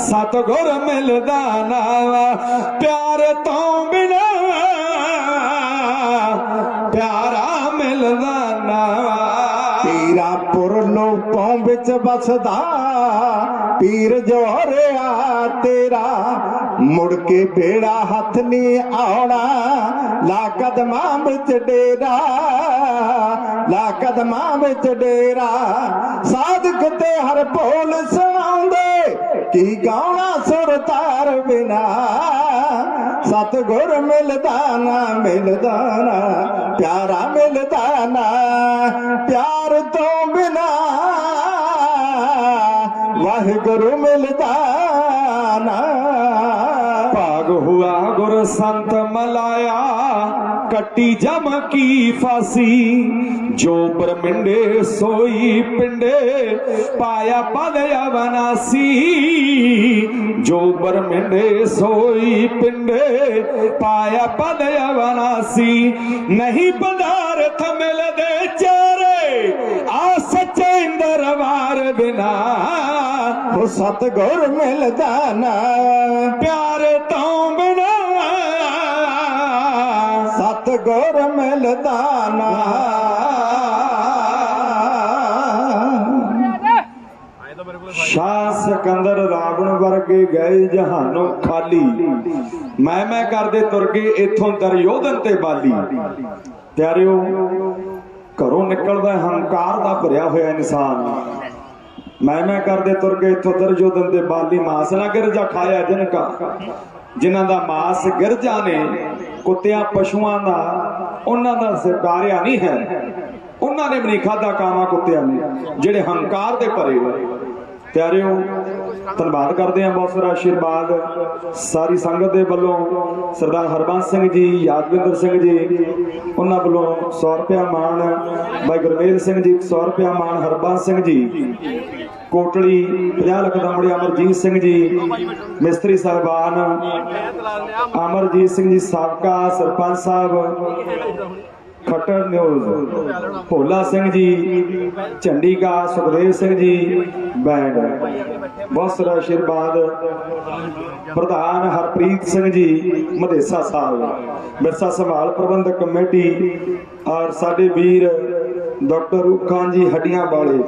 ਸਤਗੁਰ ਮਿਲਦਾ ਨਾ ਪਿਆਰ ਤੋਂ ਬਿਨਾ, ਪਿਆਰਾ ਮਿਲਦਾ ਨਾ। ਪੁਰ ਨੂੰ ਲੋਕਾਂ ਵਿੱਚ ਵਸਦਾ, ਪੀਰ ਜੋਰਿਆ ਤੇਰਾ, ਮੁੜ ਕੇ ਬੇੜਾ ਹੱਥ ਨਹੀਂ ਆਉਣਾ। ਲਾ ਕਦਮਾਂ ਵਿੱਚ ਡੇਰਾ, ਲਾ ਕਦਮਾਂ ਵਿੱਚ ਡੇਰਾ। ਸਾਧਕ ਤੇ ਹਰ ਭੋਲ ਸੁਣਾਉਂਦੇ, ਕੀ ਗਾਉਣਾ ਸੁਰ ਤਾਰ ਬਿਨਾ? ਸਤਗੁਰ ਮਿਲਦਾ ਨਾ ਮਿਲਦਾ ਨਾ, ਪਿਆਰਾ ਮਿਲਦਾ ਨਾ, ਪਿਆਰ ਤੋਂ ਬਿਨਾ ਵਾਹਿਗੁਰੂ ਮਿਲਦਾ ਨਾ ਭਾਗ ਹੁਆ ਗੁਰ ਸੰਤ ਮਲਾਇਆ ਕੱਟੀ ਜਮ ਕੀ ਫਾਸੀ ਜੋ ਬਰਮਿੰਡੇ ਸੋਈ ਪਿੰਡੇ ਪਾਇਆ ਪਦ ਅਵਨਾਸੀ ਜੋ ਬਰਮਿੰਡੇ ਸੋਈ ਪਿੰਡੇ ਪਾਇਆ ਪਦ ਅਵਨਾਸੀ ਨਹੀਂ ਪਦਾਰਥ ਮਿਲਦੇ ਚਾਰੇ ਬਿਨਾ ਉਹ ਸਤਗੁਰ ਮਿਲਦਾ ਨਾ। ਪਿਆਰ ਤੋਂ ਬਿਨਾ ਸਤਗੁਰ ਮਿਲਦਾ ਨਾ। ਸ਼ਾਹ ਸਿਕੰਦਰ ਰਾਵਣ ਵਰਗੇ ਗਏ ਜਹਾਨੋਂ ਖਾਲੀ। ਮੈਂ ਮੈਂ ਕਰਦੇ ਤੁਰ ਗਏ ਇਥੋਂ ਦਰਯੋਧਨ ਤੇ ਬਾਲੀ। ਪਿਆਰਿਓ ਘਰੋਂ ਨਿਕਲਦਾ ਹੰਕਾਰ ਦਾ ਭਰਿਆ ਹੋਇਆ ਇਨਸਾਨ। ਮੈਂ ਮੈਂ ਕਰਦੇ ਤੁਰ ਕੇ ਇੱਥੋਂ ਦਰਜੋਦਨ ਦੇ ਬਾਲੀ ਮਾਸ ਨਾ ਗਿਰਜਾ ਖਾਇਆ ਜਿਨ ਕਾ ਜਿਨ੍ਹਾਂ ਦਾ ਮਾਸ ਗਿਰਜਾ ਨੇ, ਕੁੱਤਿਆਂ ਪਸ਼ੂਆਂ ਦਾ, ਉਹਨਾਂ ਦਾ ਸਕਾਰਿਆ ਨਹੀਂ ਹੈ। ਉਹਨਾਂ ਨੇ ਵੀ ਨਹੀਂ ਖਾਧਾ ਕਾਮਾ ਕੁੱਤਿਆਂ ਨੇ, ਜਿਹੜੇ ਹੰਕਾਰ ਦੇ ਭਰੇ ਹੋਏ। ਪਿਆਰਿਓ, ਧੰਨਵਾਦ ਕਰਦੇ ਹਾਂ ਬਹੁਤ ਸਾਰਾ ਆਸ਼ੀਰਵਾਦ ਸਾਰੀ ਸੰਗਤ ਦੇ ਵੱਲੋਂ। ਸਰਦਾਰ ਹਰਬੰਸ ਸਿੰਘ ਜੀ, ਯਾਦਵਿੰਦਰ ਸਿੰਘ ਜੀ, ਉਹਨਾਂ ਵੱਲੋਂ 100 ਰੁਪਇਆ ਮਾਣ। ਬਾਈ ਗੁਰਮੇਲ ਸਿੰਘ ਜੀ 100 ਰੁਪਇਆ ਮਾਣ। ਹਰਬੰਸ ਸਿੰਘ ਜੀ ਕੋਟਲੀ 50 ਲੱਖ ਦਾ ਮੁੰਡੇ ਅਮਰਜੀਤ ਸਿੰਘ ਜੀ, ਮਿਸਤਰੀ ਸਾਹਿਬਾਨ। ਅਮਰਜੀਤ ਸਿੰਘ ਜੀ ਸਾਬਕਾ ਸਰਪੰਚ ਸਾਹਿਬ। ਖੱਟਰ ਨਿਊਜ਼। ਭੋਲਾ ਸਿੰਘ ਜੀ ਝੰਡੀਕਾ ਸੁਖਦੇਵ ਸਿੰਘ ਜੀ, ਬੈਂਡ। ਬਹੁਤ ਸਾਰਾ ਆਸ਼ੀਰਵਾਦ ਪ੍ਰਧਾਨ ਹਰਪ੍ਰੀਤ ਸਿੰਘ ਜੀ ਮਦੇਸਾ ਸਾਹਿਬ। ਮਿਰਸਾ ਸੰਭਾਲ ਪ੍ਰਬੰਧਕ ਕਮੇਟੀ ਔਰ ਸਾਡੇ ਵੀਰ ਡਾਕਟਰ ਰੂਪ ਖਾਨ ਜੀ ਹੱਡੀਆਂ ਵਾਲੇ।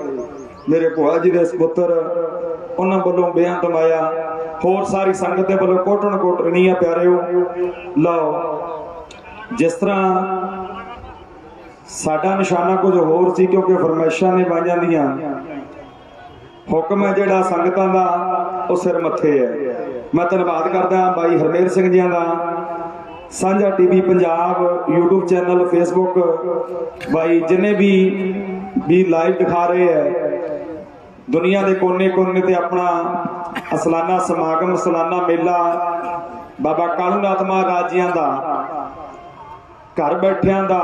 ਮੇਰੇ ਭੂਆ ਜੀ ਦੇ ਸੁਪੁੱਤਰ ਉਹਨਾਂ ਵੱਲੋਂ ਬੇਅੰਤ ਮਾਇਆ ਹੋਰ ਸਾਰੀ ਸੰਗਤ ਦੇ ਵੱਲੋਂ ਕੋਟਣ ਕੋਟਣੀ ਆ ਪਿਆਰਿਓ, ਲਓ। ਜਿਸ ਤਰ੍ਹਾਂ ਸਾਡਾ ਨਿਸ਼ਾਨਾ ਕੁਝ ਹੋਰ ਸੀ, ਕਿਉਂਕਿ ਫਰਮਾਇਸ਼ਾਂ ਨੇ ਬਣ ਜਾਂਦੀਆਂ ਹੁਕਮ ਹੈ ਜਿਹੜਾ ਸੰਗਤਾਂ ਦਾ, ਉਹ ਸਿਰ ਮੱਥੇ ਹੈ। ਮੈਂ ਧੰਨਵਾਦ ਕਰਦਾ ਬਾਈ ਹਰਮੇਰ ਸਿੰਘ ਜੀਆਂ ਦਾ, ਸਾਂਝਾ TV Punjab, YouTube channel, Facebook, ਬਾਈ ਜਿਨੇ ਵੀ ਵੀ ਲਾਈਵ ਦਿਖਾ ਰਹੇ ਹੈ ਦੁਨੀਆ ਦੇ ਕੋਨੇ-ਕੋਨੇ ਤੇ ਆਪਣਾ ਅਸਲਾਨਾ ਸਮਾਗਮ, ਸਾਲਾਨਾ ਮੇਲਾ ਬਾਬਾ ਕਾਲੂਨਾਥ ਮਹਾਰਾਜ ਜੀਆਂ ਦਾ, ਘਰ ਬੈਠਿਆਂ ਦਾ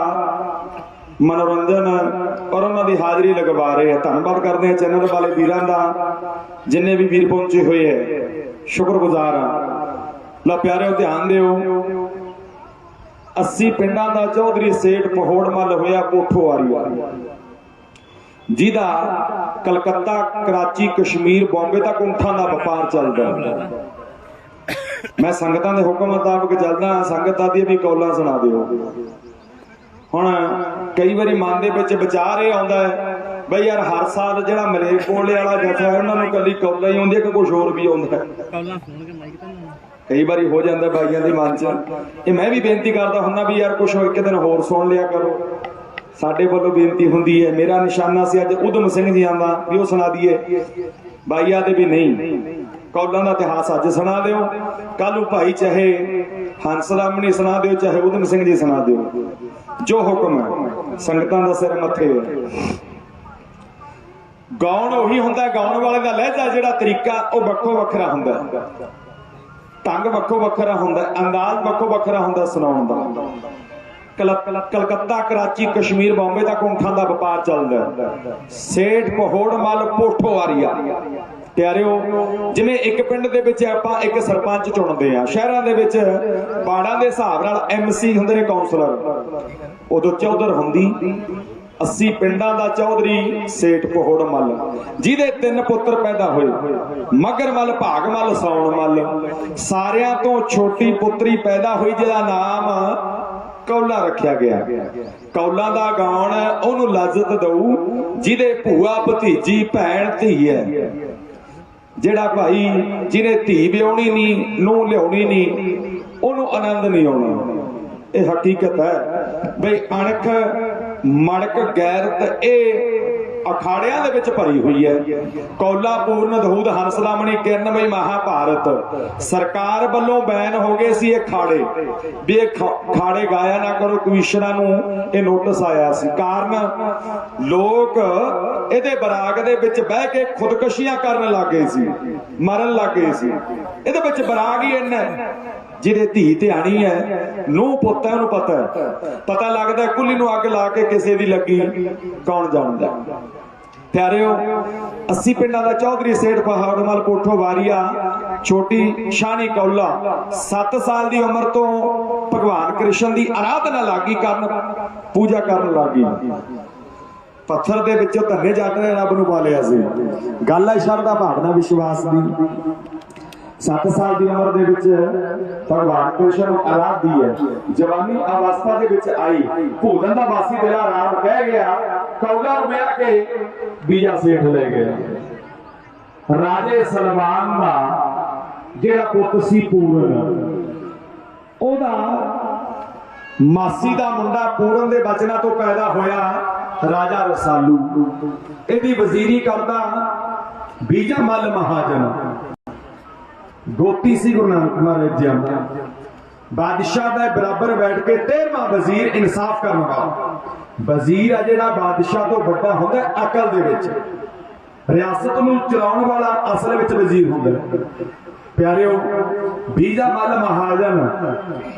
ਮਨੋਰੰਜਨ ਔਰ ਉਹਨਾਂ ਦੀ ਹਾਜ਼ਰੀ ਲਗਵਾ ਰਹੇ ਆ। ਧੰਨਵਾਦ ਕਰਦੇ ਆ ਚੈਨਲ ਵਾਲੇ ਵੀਰਾਂ ਦਾ, ਜਿੰਨੇ ਵੀ ਵੀਰ ਪਹੁੰਚੇ ਹੋਏ ਹੈ ਸ਼ੁਕਰਗੁਜ਼ਾਰ ਆ। ਲਓ ਪਿਆਰਿਓ, ਧਿਆਨ ਦਿਓ। 80 ਪਿੰਡਾਂ ਦਾ ਚੌਧਰੀ ਸੇਠ ਪਹੋੜ ਮੱਲ ਹੋਇਆ ਕੋਠੋ ਵਾਰੀਆ ਜਿਹਦਾ ਕਲਕੱਤਾ ਕਰਾਚੀ ਕਸ਼ਮੀਰ ਬੰਬੇ ਤੱਕ ਉਂਠਾਂ ਦਾ ਵਪਾਰ ਚੱਲਦਾ ਹੈ। ਮੈਂ ਸੰਗਤਾਂ ਦੇ ਹੁਕਮ ਮੁਤਾਬਕ ਚੱਲਦਾ ਸੰਗਤਾਂ ਦੀ ਵੀ ਕੌਲਾਂ ਸੁਣਾ ਦਿਓ। ਹੁਣ ਕਈ ਵਾਰੀ ਮਨ ਦੇ ਵਿੱਚ ਵਿਚਾਰ ਇਹ ਆਉਂਦਾ ਹੈ ਬਈ ਯਾਰ ਹਰ ਸਾਲ ਜਿਹੜਾ ਮਲੇਰਕੋਟਲੇ ਵਾਲਾ ਜਥਾ ਹੈ ਉਹਨਾਂ ਨੂੰ ਕੱਲੀ ਕੌਲਾ ਹੀ ਆਉਂਦੀ ਹੈ ਕਿ ਕੁਝ ਹੋਰ ਵੀ ਆਉਂਦਾ ਹੈ। ਕੌਲਾਂ ਸੁਣਨਗੇ ਮਾਈਕ ਤਾਂ ਨਹੀਂ ਕਈ ਵਾਰੀ ਹੋ ਜਾਂਦਾ ਬਾਈਆਂ ਦੇ ਮਨ 'ਚ। ਇਹ ਮੈਂ ਵੀ ਬੇਨਤੀ ਕਰਦਾ ਹੁੰਨਾ ਵੀ ਯਾਰ ਕੁਝ ਇੱਕ ਦਿਨ ਹੋਰ ਸੁਣ ਲਿਆ ਕਰੋ। ਸਾਡੇ ਵੱਲੋਂ ਬੇਨਤੀ ਹੁੰਦੀ ਹੈ, ਮੇਰਾ ਨਿਸ਼ਾਨਾ ਸੀ ਅੱਜ ਉਦਮ ਸਿੰਘ ਜੀ ਦਾ ਵੀ ਉਹ ਸੁਣਾ ਦਈਏ। ਬਾਈਆਂ ਦੇ ਵੀ ਨਹੀਂ, ਕੌਲਾਂ ਦਾ ਇਤਿਹਾਸ ਅੱਜ ਸੁਣਾ ਦਿਓ ਕੱਲ ਨੂੰ ਭਾਈ ਚਾਹੇ ਹੰਸ ਰਾਮਣੀ ਸੁਣਾ ਦਿਓ, ਚਾਹੇ ਉਦਮ ਸਿੰਘ ਜੀ ਸੁਣਾ ਦਿਓ। ਜੋ ਹੁਕਮ ਹੈ, ਸੰਗਤਾਂ ਦਾ ਸਿਰ ਮੱਥੇ ਹੈ। ਗਾਉਣ ਉਹੀ ਹੁੰਦਾ, ਗਾਉਣ ਵਾਲੇ ਦਾ ਲਹਿਜਾ ਜਿਹੜਾ ਤਰੀਕਾ, ਉਹ ਵੱਖੋ ਵੱਖਰਾ ਹੁੰਦਾ। ਢੰਗ ਵੱਖੋ ਵੱਖਰਾ ਹੁੰਦਾ, ਅੰਦਾਜ਼ ਵੱਖੋ ਵੱਖਰਾ ਹੁੰਦਾ, ਸੁਣਾਉਣ ਦਾ। ਕਲ- ਕਲਕੱਤਾ, ਕਰਾਚੀ, ਕਸ਼ਮੀਰ, ਬੰਬੇ ਤੱਕ ਉਂਠਾਂ ਦਾ ਵਪਾਰ ਚੱਲਦਾ ਸੇਠ ਪਹੋੜ ਮਲ ਪੋਠੋ ਵਾਰੀਆ ਪਿਆਰਿਓ, ਜਿਵੇਂ ਇੱਕ ਪਿੰਡ ਦੇ ਵਿੱਚ ਆਪਾਂ ਇੱਕ ਸਰਪੰਚ ਚੁਣਦੇ ਆ ਸ਼ਹਿਰਾਂ ਦੇ ਵਿੱਚ ਬਾੜਾਂ ਦੇ ਹਿਸਾਬ ਨਾਲ ਐਮਸੀ ਹੁੰਦੇ ਨੇ ਕਾਉਂਸਲਰ ਉਦੋਂ ਚੌਧਰ ਹੁੰਦੀ 80 ਪਿੰਡਾਂ ਦਾ ਚੌਧਰੀ ਸੇਠ ਪਹੋੜ ਮੱਲ। ਜਿਹਦੇ ਤਿੰਨ ਪੁੱਤਰ ਪੈਦਾ ਹੋਏ, ਮਗਰ ਮੱਲ, ਭਾਗ ਮੱਲ, ਸੌਣ ਮੱਲ। ਸਾਰਿਆਂ ਤੋਂ ਛੋਟੀ ਪੁੱਤਰੀ ਪੈਦਾ ਹੋਈ, ਜਿਹਦਾ ਨਾਮ ਕੌਲਾ ਰੱਖਿਆ ਗਿਆ। ਕੌਲਾ ਦਾ ਗਾਉਣ ਉਹਨੂੰ ਲਜ਼ਤ ਦਊ, ਜਿਹਦੇ ਭੂਆ ਭਤੀਜੀ ਭੈਣ ਧੀ ਹੈ। ਜਿਹੜਾ ਭਾਈ ਜਿਹਨੇ ਧੀ ਵਿਆਉਣੀ ਨਹੀਂ ਨੂੰ ਲਿਆਉਣੀ ਨਹੀਂ ਉਹਨੂੰ ਆਨੰਦ ਨਹੀਂ ਆਉਣਾ। ਇਹ ਹਕੀਕਤ ਹੈ। ਬਈ ਅਣਖ, ਮਣਕ ਗੈਰਤ ਇਹ ਅਖਾੜਿਆਂ ਦੇ ਵਿੱਚ ਭਰੀ ਹੋਈ ਹੈ। ਕੌਲਾ, ਪੂਰਨ, ਦਹੂਦ ਹੰਸਲਾਮਣੀ ਕਿਰਨ ਬਈ ਮਹਾਭਾਰਤ। ਸਰਕਾਰ ਵੱਲੋਂ ਬੈਨ ਹੋ ਗਏ ਸੀ ਇਹ ਖਾੜੇ ਵੀ ਇਹ ਖਾੜੇ ਗਾਇਆ ਨਾ ਕਰੋ ਕਮਿਸ਼ਨਰਾਂ ਨੂੰ ਇਹ ਨੋਟਿਸ ਆਇਆ ਸੀ। ਕਾਰਨ ਲੋਕ ਇਹਦੇ ਬਰਾਗ ਦੇ ਵਿੱਚ ਬਹਿ ਕੇ ਖੁਦਕਸ਼ੀਆਂ ਕਰਨ ਲੱਗੇ ਸੀ, ਮਰਨ ਲੱਗੇ ਸੀ। ਇਹਦੇ ਵਿੱਚ ਬਰਾਗ ਹੀ ਇੰਨਾ ਜਿਹਦੇ ਧੀ ਧਿਆਣੀ ਹੈ ਨੂੰ ਪੁੱਤ ਹੈ ਉਹਨੂੰ ਪਤਾ ਹੈ। ਪਤਾ ਲੱਗਦਾ ਕੁੱਲੀ ਨੂੰ ਅੱਗ ਲਾ ਕੇ ਕਿਸੇ ਦੀ ਲੱਗੀ, ਕੌਣ ਜਾਣਦਾ ਪਿਆਰਿਓ 80 ਪਿੰਡਾਂ ਦਾ ਚੌਧਰੀ ਸੇਠ ਪਹਾੜਮਲ ਕੋਠੋ ਵਾਰੀਆ, ਛੋਟੀ ਸ਼ਾਨੀ ਕੌਲਾ 7 ਸਾਲ ਦੀ ਉਮਰ ਤੋਂ ਭਗਵਾਨ ਕ੍ਰਿਸ਼ਨ ਦੀ ਆਰਾਧਨਾ ਲਾਗੀ ਕਰਨ, ਪੂਜਾ ਕਰਨ ਲੱਗੀ। ਪੱਥਰ ਦੇ ਵਿੱਚੋਂ ਧੰਨੇ ਜੱਟ ਨੇ ਰੱਬ ਨੂੰ ਪਾ ਲਿਆ ਸੀ। ਗੱਲ ਹੈ ਸ਼ਰਧਾ ਭਾਵਨਾ ਵਿਸ਼ਵਾਸ ਦੀ। 7 ਸਾਲ ਦੀ ਉਮਰ ਦੇ ਵਿੱਚ ਭਗਵਾਨ ਕ੍ਰਿਸ਼ਨ ਨੂੰ ਆਰਾਧਦੀ ਹੈ। ਜਵਾਨੀ ਅਵਸਥਾ ਦੇ ਵਿੱਚ ਆਈ। ਭੂਦਨ ਦਾ ਵਾਸੀ ਦਿਲਾ ਰਾਮ ਕਹਿ ਗਿਆ। ਕੌਲਾ ਨੂੰ ਕੇ ਬੀਜਾ ਸੇਠ ਲੈ ਗਿਆ। ਰਾਜੇ ਸਲਮਾਨ ਦਾ ਜਿਹੜਾ ਪੁੱਤ ਸੀ ਪੂਰਨ, ਉਹਦਾ ਮਾਸੀ ਦਾ ਮੁੰਡਾ ਪੂਰਨ ਦੇ ਬਚਨਾਂ ਤੋਂ ਪੈਦਾ ਹੋਇਆ ਰਾਜਾ ਰਸਾਲੂ। ਇਹਦੀ ਵਜ਼ੀਰੀ ਕਰਦਾ ਬੀਜਾ ਮੱਲ ਮਹਾਜਨ। ਗੋਤੀ ਸੀ ਗੁਰੂ ਨਾਨਕ ਮਹਾਰਾਜ ਜੀ ਦਾ। ਬਾਦਸ਼ਾਹ ਦਾ ਬਰਾਬਰ ਬੈਠ ਕੇ 13ਵਾਂ ਵਜ਼ੀਰ ਇਨਸਾਫ ਕਰਨ ਵਾਲਾ। ਵਜ਼ੀਰ ਆ ਜਿਹੜਾ ਬਾਦਸ਼ਾਹ ਤੋਂ ਵੱਡਾ ਹੁੰਦਾ ਅਕਲ ਦੇ ਵਿੱਚ। ਰਿਆਸਤ ਨੂੰ ਚਲਾਉਣ ਵਾਲਾ ਅਸਲ ਵਿੱਚ ਵਜ਼ੀਰ ਹੁੰਦਾ ਪਿਆਰਿਓ, ਬੀਜਾ ਮੱਲ ਮਹਾਜਨ,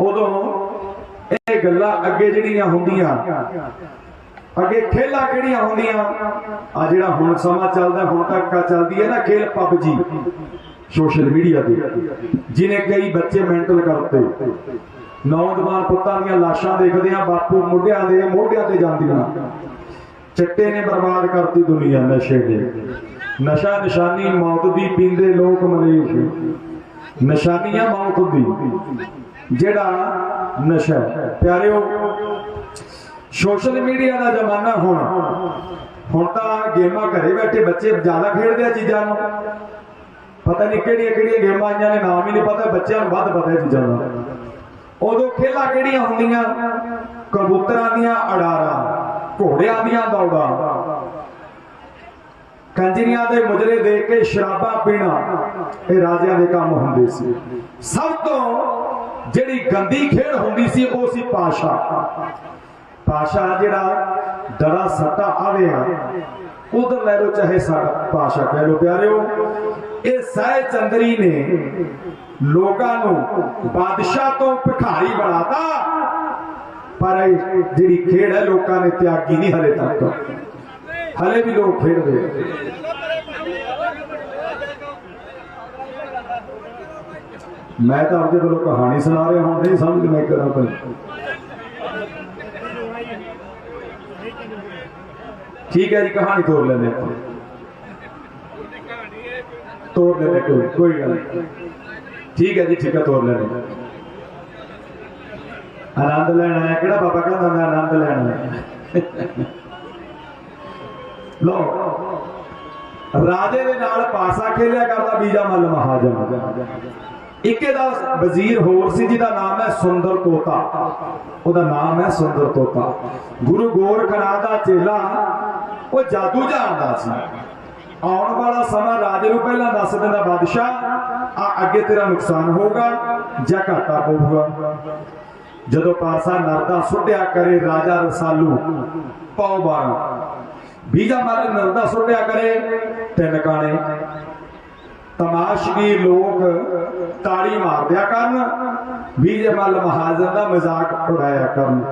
ਉਦੋਂ ਇਹ ਗੱਲਾਂ ਅੱਗੇ ਜਿਹੜੀਆਂ ਹੁੰਦੀਆਂ, ਅੱਗੇ ਖੇਲਾਂ ਕਿਹੜੀਆਂ ਹੁੰਦੀਆਂ, ਆ ਜਿਹੜਾ ਹੁਣ ਸਮਾਂ ਚੱਲਦਾ, ਹੁਣ ਤੱਕ ਚੱਲਦੀ ਹੈ ਨਾ ਖੇਲ ਪਬਜੀ ਸੋਸ਼ਲ ਮੀਡੀਆ ਤੇ ਜਿਨੇ ਕਈ ਬੱਚੇ ਮੈਂਟਲ ਕਰਤੇ। ਨੌਜਵਾਨ ਪੁੱਤਾਂ ਦੀਆਂ ਲਾਸ਼ਾਂ ਦੇਖਦੇ ਆ ਬਾਪੂ ਮੁੰਡਿਆਂ ਦੇ ਮੋਢਿਆਂ ਤੇ ਜਾਂਦੀਆਂ। ਚਿੱਟੇ ਨੇ ਬਰਬਾਦ ਕਰਤੀ ਦੁਨੀਆ ਨਸ਼ੇ ਨੇ ਨਸ਼ਾ ਨਿਸ਼ਾਨੀ ਮੌਤ ਦੀ ਪੀਂਦੇ ਲੋਕ ਮਲੇਸ਼। ਨਿਸ਼ਾਨੀਆਂ ਮੌਤ ਦੀ, ਜਿਹੜਾ ਨਸ਼ਾ ਹੈ। ਪਿਆਰਿਓ, ਸੋਸ਼ਲ ਮੀਡੀਆ ਦਾ ਜ਼ਮਾਨਾ ਹੁਣ। ਹੁਣ ਤਾਂ ਗੇਮਾਂ ਘਰੇ ਬੈਠੇ ਬੱਚੇ ਜ਼ਿਆਦਾ ਖੇਡਦੇ ਆ ਚੀਜ਼ਾਂ ਨੂੰ। ਪਤਾ ਨਹੀਂ ਕਿਹੜੀਆਂ ਕਿਹੜੀਆਂ ਗੇਮਾਂ ਆਈਆਂ ਨੇ, ਨਾਮ ਹੀ ਨਹੀਂ ਪਤਾ, ਬੱਚਿਆਂ ਨੂੰ ਵੱਧ ਪਤਾ ਚੀਜ਼ਾਂ ਦਾ। ਉਦੋਂ ਖੇਲਾਂ ਕਿਹੜੀਆਂ ਹੁੰਦੀਆਂ? ਕਬੂਤਰਾਂ ਦੀਆਂ, ਅਡਾਰਾਂ, ਘੋੜਿਆਂ ਦੀਆਂ ਦੌੜਾਂ। ਕੰਜਰੀਆਂ ਦੇ ਮੁਜਰੇ ਦੇ ਕੇ ਸ਼ਰਾਬਾਂ ਪੀਣਾ, ਇਹ ਰਾਜਿਆਂ ਦੇ ਕੰਮ ਹੁੰਦੇ ਸੀ। ਸਭ ਤੋਂ ਜਿਹੜੀ ਗੰਦੀ ਖੇਡ ਹੁੰਦੀ ਸੀ, ਉਹ ਸੀ ਪਾਸ਼ਾ। ਪਾਸ਼ਾ ਜਿਹੜਾ, ਦੜਾ ਸੱਟਾ ਆਵੇ ਆ ਉਧਰ ਲੈ ਲਓ ਚਾਹੇ ਸਾਡਾ ਪਾਸ਼ਾ ਕਹਿ ਲਓ ਪਿਆਰਿਓ, ਇਹ ਸਹਿ ਚੰਦਰੀ ਨੇ ਲੋਕਾਂ ਨੂੰ ਬਾਦਸ਼ਾਹ ਤੋਂ ਭਿਖਾਰੀ ਬਣਾਤਾ। ਪਰ ਇਹ ਜਿਹੜੀ ਖੇਡ ਹੈ ਲੋਕਾਂ ਨੇ ਤਿਆਗੀ ਨਹੀਂ ਹਲੇ ਤੱਕ। ਹਲੇ ਵੀ ਲੋਕ ਖੇਡਦੇ ਮੈਂ ਤਾਂ ਆਪਦੇ ਵੱਲੋਂ ਕਹਾਣੀ ਸੁਣਾ ਰਿਹਾ ਹੁਣ ਨਹੀਂ ਸਮਝ ਮੈਂ ਕਰਾਂ ਭਾਈ ਠੀਕ ਹੈ ਜੀ ਕਹਾਣੀ ਤੋੜ ਲੈਂਦੇ ਆਪਾਂ ਤੋੜ ਲੈਂਦੇ ਕੋਈ ਕੋਈ ਗੱਲ ਨਹੀਂ ਠੀਕ ਹੈ ਜੀ ਠੀਕ ਹੈ ਤੋੜ ਲੈਂਦੇ ਆਨੰਦ ਲੈਣਾ ਹੈ ਕਿਹੜਾ ਬਾਬਾ ਕਹਿੰਦਾ ਮੈਂ ਆਨੰਦ ਲੈਣਾ ਹੈ ਲੋ ਰਾਜੇ ਦੇ ਨਾਲ ਪਾਸਾ ਖੇਲਿਆ ਕਰਦਾ ਬੀਜਾ ਮੱਲ ਮਹਾਜਨ ਇੱਕੇ ਦਾ ਵਜ਼ੀਰ ਹੋਰ ਸੀ ਜਿਹਦਾ ਨਾਮ ਹੈ ਸੁੰਦਰ ਤੋਤਾ। ਉਹਦਾ ਨਾਮ ਹੈ ਸੁੰਦਰ ਤੋਤਾ। ਗੁਰੂ ਗੋਰਖਨਾਥ ਦਾ ਚੇਲਾ, ਉਹ ਜਾਦੂ ਜਾਣਦਾ ਸੀ। ਆਉਣ ਵਾਲਾ ਸਮਾਂ ਰਾਜੇ ਨੂੰ ਪਹਿਲਾਂ ਦੱਸ ਦਿੰਦਾ, ਬਾਦਸ਼ਾਹ, ਆ ਅੱਗੇ ਤੇਰਾ ਨੁਕਸਾਨ ਹੋਊਗਾ, ਜਾਂ ਘਾਟਾ ਪਊਗਾ? ਜਦੋਂ ਪਾਸਾ ਨਰਦਾ ਸੁੱਟਿਆ ਕਰੇ ਰਾਜਾ ਰਸਾਲੂ, ਪਾਉ ਬਾਰਾਂ ਬੀਜਾ ਮਾਰੇ ਨਰਦਾ ਸੁੱਟਿਆ ਕਰੇ, ਤਿੰਨ ਕਾਣੇ। ਤਮਾਸ਼ਗੀ ਲੋਕ ਤਾੜੀ ਮਾਰਦਿਆ ਕਰਨ, ਬੀਜੇ ਮਹਾਜਨ ਦਾ ਮਜ਼ਾਕ ਉਡਾਇਆ ਕਰਨ।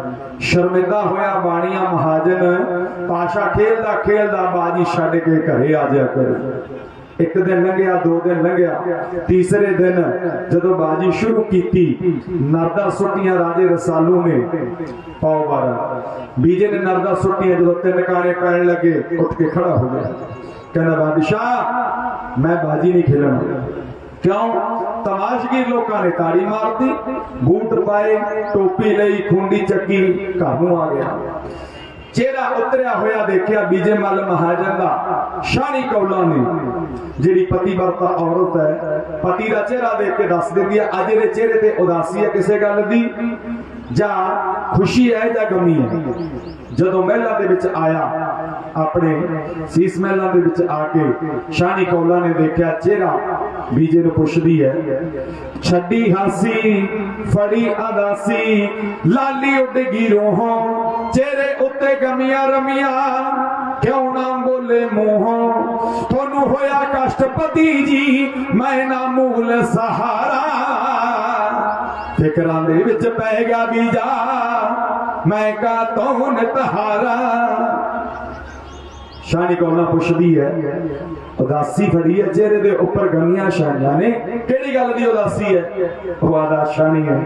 ਸ਼ਰਮਿੰਦਾ ਹੋਇਆ ਬਾਣੀਆਂ ਮਹਾਜਨ, ਪਾਸ਼ਾ ਖੇਲਦਾ ਖੇਲਦਾ ਬਾਜੀ ਛੱਡ ਕੇ ਘਰੇ ਆ ਜਾ ਕਰ ਇੱਕ ਦਿਨ ਲੰਘਿਆ, ਦੋ ਦਿਨ ਲੰਘਿਆ, ਤੀਸਰੇ ਦਿਨ ਜਦੋਂ ਬਾਜੀ ਸ਼ੁਰੂ ਕੀਤੀ, ਨਰਦਾ ਸੁੱਟੀਆਂ ਰਾਜੇ ਰਸਾਲੂ ਨੇ ਪਾਉ ਬਾਰਾ। ਬੀਜੇ ਨੇ ਨਰਦਾ ਸੁੱਟੀਆਂ ਜਦੋਂ ਤਿੰਨ ਕਾਣੇ ਪੈਣ ਲੱਗੇ, ਉੱਠ ਕੇ ਖੜਾ ਹੋ ਗਿਆ। ਕਹਿੰਦਾ, ਬਾਦਸ਼ਾਹ ਮੈਂ ਬਾਜੀ ਨਹੀਂ ਖੇਲਣਾ ਕਿਉਂ? ਤਮਾਸ਼ਗੀਰ ਲੋਕਾਂ ਨੇ ਤਾੜੀ ਮਾਰਤੀ, ਬੂਟ ਪਾਏ, ਟੋਪੀ ਲਈ, ਖੁੰਡੀ ਚੱਕੀ, ਘਰ ਨੂੰ ਆ ਗਿਆ। ਚਿਹਰਾ ਉਤਰਿਆ ਹੋਇਆ ਦੇਖਿਆ ਬੀਜੇ ਮੱਲ ਮਹਾਜਨ ਦਾ ਸ਼ਾਨੀ ਕੌਲਾ ਨੇ। ਜਿਹੜੀ ਪਤੀ ਵਰਤਾ ਔਰਤ ਹੈ, ਪਤੀ ਦਾ ਚਿਹਰਾ ਦੇਖ ਕੇ ਦੱਸ ਦਿੰਦੀ ਹੈ, ਅੱਜ ਦੇ ਚਿਹਰੇ ਤੇ ਉਦਾਸੀ ਹੈ ਕਿਸੇ ਗੱਲ ਦੀ, ਜਾਂ ਖੁਸ਼ੀ ਹੈ ਜਾਂ ਗਮੀ ਹੈ। ਜਦੋਂ ਮਹਿਲਾ ਦੇ ਵਿੱਚ ਆਇਆ ਆਪਣੇ ਸੀਸ ਮਹਿਲਾ ਦੇ ਵਿੱਚ ਆ ਕੇ ਸ਼ਾਨੀ ਕੌਲਾ ਨੇ ਦੇਖਿਆ, ਚਿਹਰਾ ਬੀਜੇ ਨੂੰ ਪੁੱਛਦੀ ਹੈ, ਛੱਡੀ ਹਾਸੀ, ਫੜੀ ਅਦਾਸੀ, ਲਾਲੀ ਉੱਡ ਗਈ ਰੋਹੋਂ, ਚਿਹਰੇ ਉੱਤੇ ਗਮੀਆਂ ਰਮੀਆਂ, ਕਿਉਂ ਨਾ ਬੋਲੇ ਮੂੰਹੋਂ? ਤੁਹਾਨੂੰ ਹੋਇਆ ਕਸ਼ਟ ਜੀ, ਮੈਂ ਨਾ ਮੂਲ ਸਹਾਰਾ। ਫਿਕਰਾਂ ਦੇ ਵਿੱਚ ਪੈ ਗਿਆ ਬੀਜਾ, ਮੈਂ ਕਾ ਤੌਨ ਤਹਾਰਾ ਸ਼ਾਨੀ ਕੋਨਾ ਪੁੱਛਦੀ ਹੈ, ਉਦਾਸੀ ਫੜੀ ਹੈ ਚਿਹਰੇ ਦੇ ਉੱਪਰ ਗਮੀਆਂ ਛਾਈਆਂ ਨੇ। ਕਿਹੜੀ ਗੱਲ ਦੀ ਉਦਾਸੀ ਹੈ? ਉਹ ਆਦਾ ਸ਼ਾਨੀ ਹੈ।